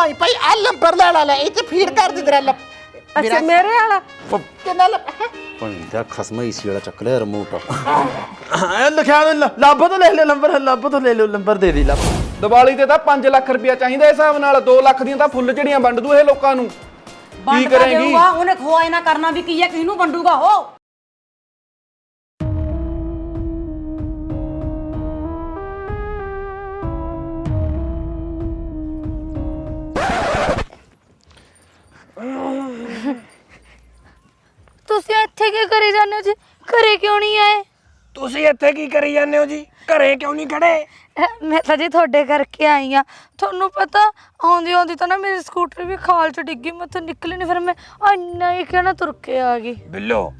ਆਈ ਭਾਈ ਆ ਲੰਬਰ ਲੈ ਲਾ ਲੈ ਇਹ ਚ ਫੀਡ ਕਰ ਦੇ ਤੇਰਾ ਲੱਭ ਅੱਛਾ ਮੇਰੇ ਵਾਲਾ? ਕਿੰਨਾ ਲੱਭ ਪੰਦਾ ਖਸਮਾ ਇਸੀ ਵਾਲਾ ਚੱਕ ਲਿਆ ਰਿਮੋਟ ਐ ਲਿਖਿਆ ਹੋਇਆ ਲ- ਲੱਭ ਤੋਂ ਲੈ ਲੈ ਨੰਬਰ ਲੱਭ ਤੋਂ ਲੈ ਲਓ ਨੰਬਰ ਦੇ ਦੀ ਲੱਭ। ਦੀਵਾਲੀ ਤੇ ਤਾਂ 5 ਲੱਖ ਰੁਪਇਆ ਚਾਹੀਦਾ ਇਸ ਹਿਸਾਬ ਨਾਲ 2 ਲੱਖ ਦੀਆਂ ਤਾਂ ਫੁੱਲ ਝੜੀਆਂ ਵੰਡ ਦੂ ਇਹ ਲੋਕਾਂ ਨੂੰ। ਕੀ ਵੰਡ ਤਾਂ ਕਰੇਗੀ? ਦੇਊਗਾ ਉਹਨੇ ਖੋਆ ਨਾ ਕਰਨਾ ਵੀ ਕੀ ਹੈ ਕਿਹਨੂੰ ਵੰਡੂਗਾ ਉਹ? ਤੁਸੀਂ ਇੱਥੇ ਕੀ ਕਰੀ ਜਾਂਦੇ ਹੋ ਜੀ? ਘਰੇ ਕਿਉਂ ਨਹੀਂ ਆਏ? ਤੁਸੀਂ ਇੱਥੇ ਕੀ ਕਰੀ ਜਾਂਦੇ ਹੋ ਜੀ? ਘਰੇ ਕਿਉਂ ਨਹੀਂ ਖੜੇ? ਅਹ ਮੈਂ ਤਾਂ ਜੀ ਤੁਹਾਡੇ ਕਰਕੇ ਆਈ ਆ ਤੁਹਾਨੂੰ ਪਤਾ ਆਉਂਦੀ ਆਉਂਦੀ ਤਾਂ ਨਾ ਮੇਰੀ ਸਕੂਟਰ ਵੀ ਖਾਲ ਚ ਡਿੱਗੀ ਮੈਂ ਤਾਂ ਨਿਕਲੀ ਨਹੀਂ ਫਿਰ ਮੈਂ ਇੰਨਾ ਹੀ ਕਹਿਣਾ ਤੁਰ ਕੇ ਆ ਗਈ? ਬਿੱਲੋ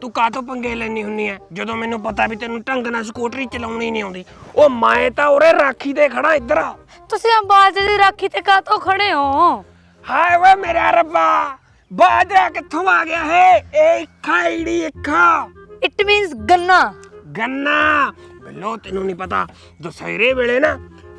ਤੂੰ ਕਾਹਤੋਂ ਪੰਗੇ ਲੈਣੀ ਹੁੰਨੀ ਐ? ਜਦੋਂ ਮੈਨੂੰ ਪਤਾ ਵੀ ਤੈਨੂੰ ਢੰਗ ਨਾਲ ਸਕੂਟਰੀ ਚਲਾਉਣੀ ਨਹੀਂ ਆਉਂਦੀ ਉਹ ਮੈਂ ਤਾਂ ਉਰੇ ਰਾਖੀ ਤੇ ਖੜਾ ਇੱਧਰ ਆ। ਤੁਸੀਂ ਅੰਬਾਜ ਦੀ ਰਾਖੀ ਤੇ ਕਾਤੋਂ ਖੜੇ ਹੋ? ਹਾਏ ਵੇ ਮੇਰਾ ਰੱਬਾ ਬਾਜਰਾ ਕਿੱਥੋਂ ਆ ਗਿਆ ਹੈ? ਇਹ ਇੱਖਾ ਈੜੀ ਇੱਖਾ ਇਟ ਮੀਨਸ ਗੰਨਾ। ਗੰਨਾ। ਬਿੱਲੋ ਤੈਨੂੰ ਨਹੀਂ ਪਤਾ ਦੁਸਹਿਰੇ ਵੇਲੇ ਨਾ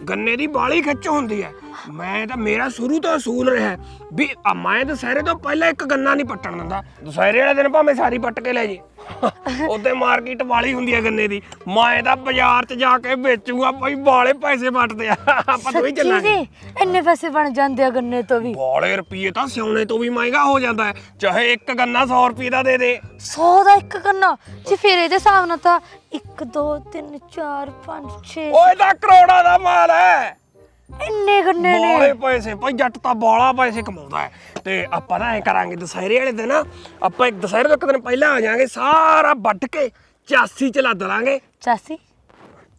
ਗੰਨੇ ਦੀ ਬਾਲੀ ਖਿੱਚ ਹੁੰਦੀ ਹੈ। ਮੈਂ ਤਾਂ ਮੇਰਾ ਸ਼ੁਰੂ ਤੋਂ ਅਸੂਲ ਰਿਹਾ ਹੈ ਵੀ ਆ ਮੈਂ ਦੁਸਹਿਰੇ ਤੋਂ ਪਹਿਲਾਂ ਇੱਕ ਗੰਨਾ ਨਹੀਂ ਪੱਟਣ ਦਿੰਦਾ। ਦੁਸਹਿਰੇ ਵਾਲੇ ਦਿਨ ਭਾਵੇਂ ਸਾਰੀ ਪੱਟ ਕੇ ਲੈ ਜੇ। ਉਹਦੇ ਮਾਰਕੀਟ ਵਾਲੀ ਹੁੰਦੀ ਹੈ ਗੰਨੇ ਦੀ। ਮੈਂ ਤਾਂ ਬਾਜ਼ਾਰ 'ਚ ਜਾ ਕੇ ਵੇਚੂਗਾ ਭਾਈ ਬਾਲੇ ਪੈਸੇ ਵੱਟਦੇ ਆ। ਆਪਾਂ ਦੋਈ ਚੱਲਾਂਗੇ। ਇੰਨੇ ਪੈਸੇ ਬਣ ਜਾਂਦੇ ਆ ਗੰਨੇ ਤੋਂ ਵੀ। ਬਾਲੇ ਰੁਪਏ ਤਾਂ ਸਿਉਣੇ ਤੋਂ ਵੀ ਮਹਿੰਗਾ ਹੋ ਜਾਂਦਾ ਹੈ। ਚਾਹੇ ਇੱਕ ਗੰਨਾ 100 ਰੁਪਏ ਦਾ ਦੇ ਦੇ। 100 ਦਾ ਇੱਕ ਗੰਨਾ? ਜੀ ਫਿਰ ਇਹਦੇ ਹਿਸਾਬ ਨਾਲ ਤਾਂ 1 2 3 4 5 6 ਓਏ ਤਾਂ ਕਰੋੜਾਂ ਦਾ ਮਾਲ ਹੈ। ਇੰਨੇ ਗੰਨੇ ਨੇ। ਬਾਲੇ ਪੈਸੇ ਭਾਈ ਜੱਟ ਤਾਂ ਬਾਲਾ ਪੈਸੇ ਕਮਾਉਂਦਾ ਹੈ। ਤੇ ਆਪਾਂ ਤਾਂ ਐ ਕਰਾਂਗੇ ਦਸਹਿਰੇ ਵਾਲੇ ਦਿਨ। ਆਪਾਂ ਇੱਕ ਦਸਹਿਰੇ ਤੋਂ ਇੱਕ ਦਿਨ ਪਹਿਲਾਂ ਆ ਜਾਾਂਗੇ। ਸਾਰਾ ਵੱਢ ਕੇ ਚਾਸੀ ਚ ਲੱਦ ਲਾਂਗੇ। ਚਾਸੀ?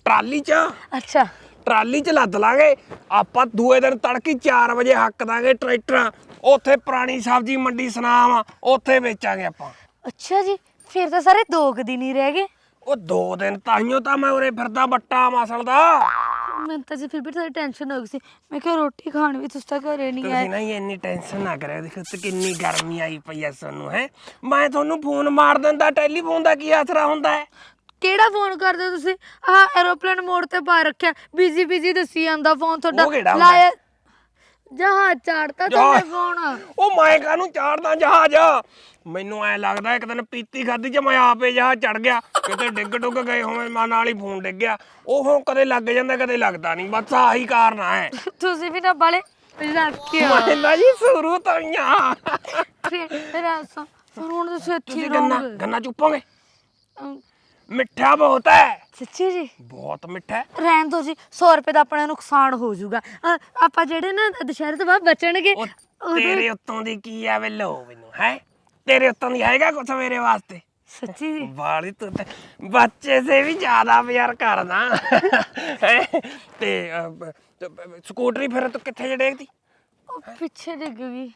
ਟਰਾਲੀ ਚ। ਅੱਛਾ। ਟਰਾਲੀ ਚ ਲੱਦ ਲਾਂਗੇ। ਆਪਾਂ ਦੂਏ ਦਿਨ ਤੜਕੀ 4 ਵਜੇ ਹੱਕ ਦਾਂਗੇ ਟਰੈਕਟਰ। ਉੱਥੇ ਪੁਰਾਣੀ ਸਬਜ਼ੀ ਮੰਡੀ ਸੁਨਾਮ ਉੱਥੇ ਵੇਚਾਂਗੇ ਆਪਾਂ। ਅੱਛਾ ਜੀ। ਫਿਰ ਤਾਂ ਸਾਰੇ ਦੋ ਕੁ ਦਿਨ ਹੀ ਰਹਿ ਗਏ। ਉਹ ਦੋ ਦਿਨ ਤਾਈਓ ਤਾਂ ਮੈਂ ਉਰੇ ਫਿਰਦਾ ਬੱਟਾ ਮਸਲ ਦਾ ਮੈਨੂੰ ਤਾਂ ਜੀ ਫਿਰ ਵੀ ਥੋੜੀ ਟੈਨਸ਼ਨ ਹੋ ਗਈ ਸੀ ਮੈਂ ਕਿਹਾ ਰੋਟੀ ਖਾਣ ਵੀ ਤੁਸੀਂ ਤਾਂ ਘਰੇ ਨਹੀਂ ਤੁਸੀਂ ਆਏ। ਨਹੀਂ ਇੰਨੀ ਟੈਨਸ਼ਨ ਨਾ ਕਰਿਓ ਦੇਖੋ ਤੇ ਕਿੰਨੀ ਗਰਮੀ ਆਈ ਪਈ ਐ ਸਾਨੂੰ ਹੈ। ਮੈਂ ਤੁਹਾਨੂੰ ਫੋਨ ਮਾਰ ਦਿੰਦਾ ਟੈਲੀਫੋਨ ਦਾ ਕੀ ਆਸਰਾ ਹੁੰਦਾ ਹੈ? ਕਿਹੜਾ ਫੋਨ ਕਰਦੇ ਹੋ ਤੁਸੀਂ? ਆਹ ਐਰੋਪਲੇਨ ਮੋਡ ਤੇ ਪਾ ਰੱਖਿਆ ਬਿਜ਼ੀ ਬਿਜ਼ੀ ਦੱਸੀ ਜਾਂਦਾ ਫੋਨ ਉਹ ਕਿਹੜਾ ਤੁਹਾਡਾ ਹੁੰਦਾ? ਲਾਇਆ ਜਹਾਜ਼ ਚਾੜਤਾ ਤੁਹਾਡੇ ਫੋਨ ਉਹ ਮੈਂ ਕਾਹਨੂੰ ਚਾੜਦਾ ਜਹਾਜ਼? ਮੈਨੂੰ ਐ ਲੱਗਦਾ ਇੱਕ ਦਿਨ ਪੀਤੀ ਖਾਦੀ ਚ ਮੈਂ ਆਪੇ ਜਹਾਜ਼ ਚੜ ਗਿਆ। ਕਿਤੇ ਡਿੱਗ ਡੁੱਗ ਗਏ ਹੋਵੇਂ ਮਨ ਨਾਲ ਹੀ ਫੋਨ ਡਿੱਗ ਗਿਆ। ਉਹ ਕਦੇ ਲੱਗ ਜਾਂਦਾ ਕਦੇ ਲੱਗਦਾ ਨਹੀਂ। ਬਸ ਆਹੀ ਕਾਰਨ ਹੈ ਤੁਸੀਂ ਵੀ ਨਾ ਬਾਲੇ ਰੱਖਿਓ ਮੈਂ ਨਾ ਜੀ ਸ਼ੁਰੂ ਤੋਂ ਹੀ ਆ। ਫਿਰ ਫਿਰ ਹੁਣ ਤੁਸੀਂ ਇੱਥੇ ਤੁਸੀਂ ਗੰਨਾ ਰਹੋਗੇ। ਗੰਨਾ ਚੁੱਪੋਗੇ? ਅਮ, ਮਿੱਠਾ ਬਹੁਤ ਹੈ। ਸੱਚੀ ਜੀ? ਬਹੁਤ ਮਿੱਠਾ ਹੈ। ਰਹਿਣ ਦੋ ਜੀ 100 ਰੁਪਏ ਦਾ ਆਪਣਾ ਨੁਕਸਾਨ ਹੋ ਜਾਊਗਾ। ਅ, ਆਪਾਂ ਜਿਹੜੇ ਨਾ ਦੁਸ਼ਹਿਰੇ ਤੋਂ ਬਾਅਦ ਬਚਣਗੇ ਉਹ ਉਹਦੇ- ਤੇਰੇ ਉੱਤੋਂ ਦੀ ਕੀ ਆ ਵੇਲੋ ਮੈਨੂੰ ਹੈ? ਤੇਰੇ ਉੱਤੋਂ ਦੀ ਹੈਗਾ ਕੁਛ ਮੇਰੇ ਵਾਸਤੇ? ਸੱਚੀ ਜੀ। ਵਾਲੀ ਤੂੰ ਤੇ ਬੱਚੇ ਸੇ ਵੀ ਜ਼ਿਆਦਾ ਪਿਆਰ ਕਰਦਾ। ਹੈਂ? ਤੇ ਅਹ, ਬ- ਤੇ ਬ- ਸਕੂਟਰੀ ਫਿਰ ਤੂੰ ਕਿੱਥੇ ਜੜੇਗਦੀ ਉਹ ਪਿੱਛੇ ਡਿੱਗ ਗਈ।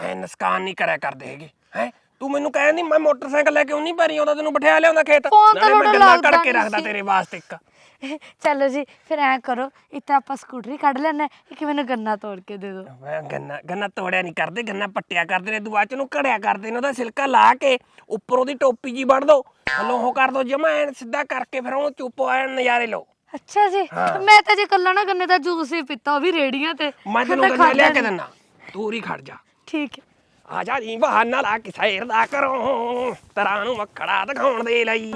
ਐ ਨਸਕਾਨ ਨਹੀਂ ਕਰਿਆ ਕਰਦੇ ਹੈਗੇ ਹੈ? ਤੂੰ ਮੈਨੂੰ ਕਹਿੰਦੀ ਮੈਂ ਮੋਟਰਸਾਈਕਲ ਲੈ ਕੇ ਉਨੀ ਭਰੀ ਆਉਂਦਾ ਤੈਨੂੰ ਬਿਠਾ ਲਿਆਉਂਦਾ ਖੇਤ। ਫੋਨ ਤਾਂ ਨਾਲੇ ਮੈਂ ਤੁਹਾਡਾ ਗੰਨਾ ਲੱਗਦਾ ਕੱਢ ਕੇ ਨਹੀਂ ਰੱਖਦਾ ਸੀ। ਤੇਰੇ ਵਾਸਤੇ ਇੱਕ। ਚਲੋ ਜੀ ਫਿਰ ਐ ਕਰੋ ਇੱਥੇ ਆਪਾਂ ਸਕੂਟਰੀ ਕੱਢ ਲੈਣਾ ਇੱਕ ਮੈਨੂੰ ਗੰਨਾ ਤੋੜ ਕੇ ਦੇ ਦਿਓ। ਮੈਂ ਗੰਨਾ ਗੰਨਾ ਤੋੜਿਆ ਨਹੀਂ ਕਰਦੇ ਗੰਨਾ ਪੱਟਿਆ ਕਰਦੇ ਨੇ ਦੁਆ ਚ ਨੂੰ ਘੜਿਆ ਕਰਦੇ ਨੇ ਉਹਦਾ ਛਿਲਕਾ ਲਾ ਕੇ ਉੱਪਰ ਉਹਦੀ ਟੋਪੀ ਜੀ ਵੱਢ ਦੋ। ਥੱਲੋਂ ਉਹ ਕਰ ਦੋ ਜਮਾ ਐਨ ਸਿੱਧਾ ਕਰਕੇ ਫਿਰ ਉਹਨੂੰ ਚੁੱਪ ਐਨ ਨਜ਼ਾਰੇ ਲਓ। ਅੱਛਾ ਜੀ ਮੈਂ ਤਾਂ ਜੀ ਕੱਲਾ ਨਾ ਗੰਨੇ ਦਾ ਜੂਸ ਹੀ ਪੀਤਾ ਉਹ ਵੀ ਰੇੜੀਆਂ ਤੇ। ਮੈਂ ਤੈਨੂੰ ਤਾਂ ਗੰਨਾ ਲਿਆ ਕੇ ਨੀ। ਦਿੰਦਾ। ਤੂੰ ਹੀ ਖੜ ਜਾ। ਠੀਕ ਹੈ। ਆ ਜਾ ਜੀ ਬਹਾਨਾ ਲਾ ਕੇ ਸੈਰ ਦਾ ਕਰੋ, ਤਰਾਂ ਨੂੰ ਮੱਖੜਾ ਦਿਖਾਉਣ ਦੇ ਲਈ।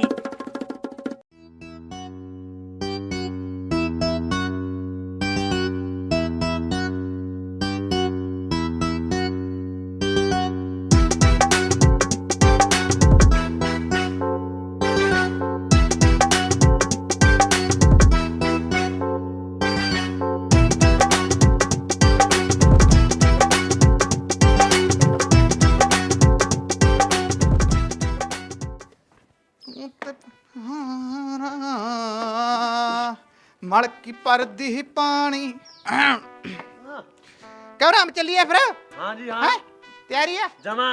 ਮਲਕੀ ਪਰਦੀ ਪਾਣੀ। ਕਿਉਂ ਰਾਮ ਚੱਲੀਏ ਫਿਰ? ਹਾਂ ਜੀ ਹੈ। ਤਿਆਰੀ ਆ? ਜਮਾ।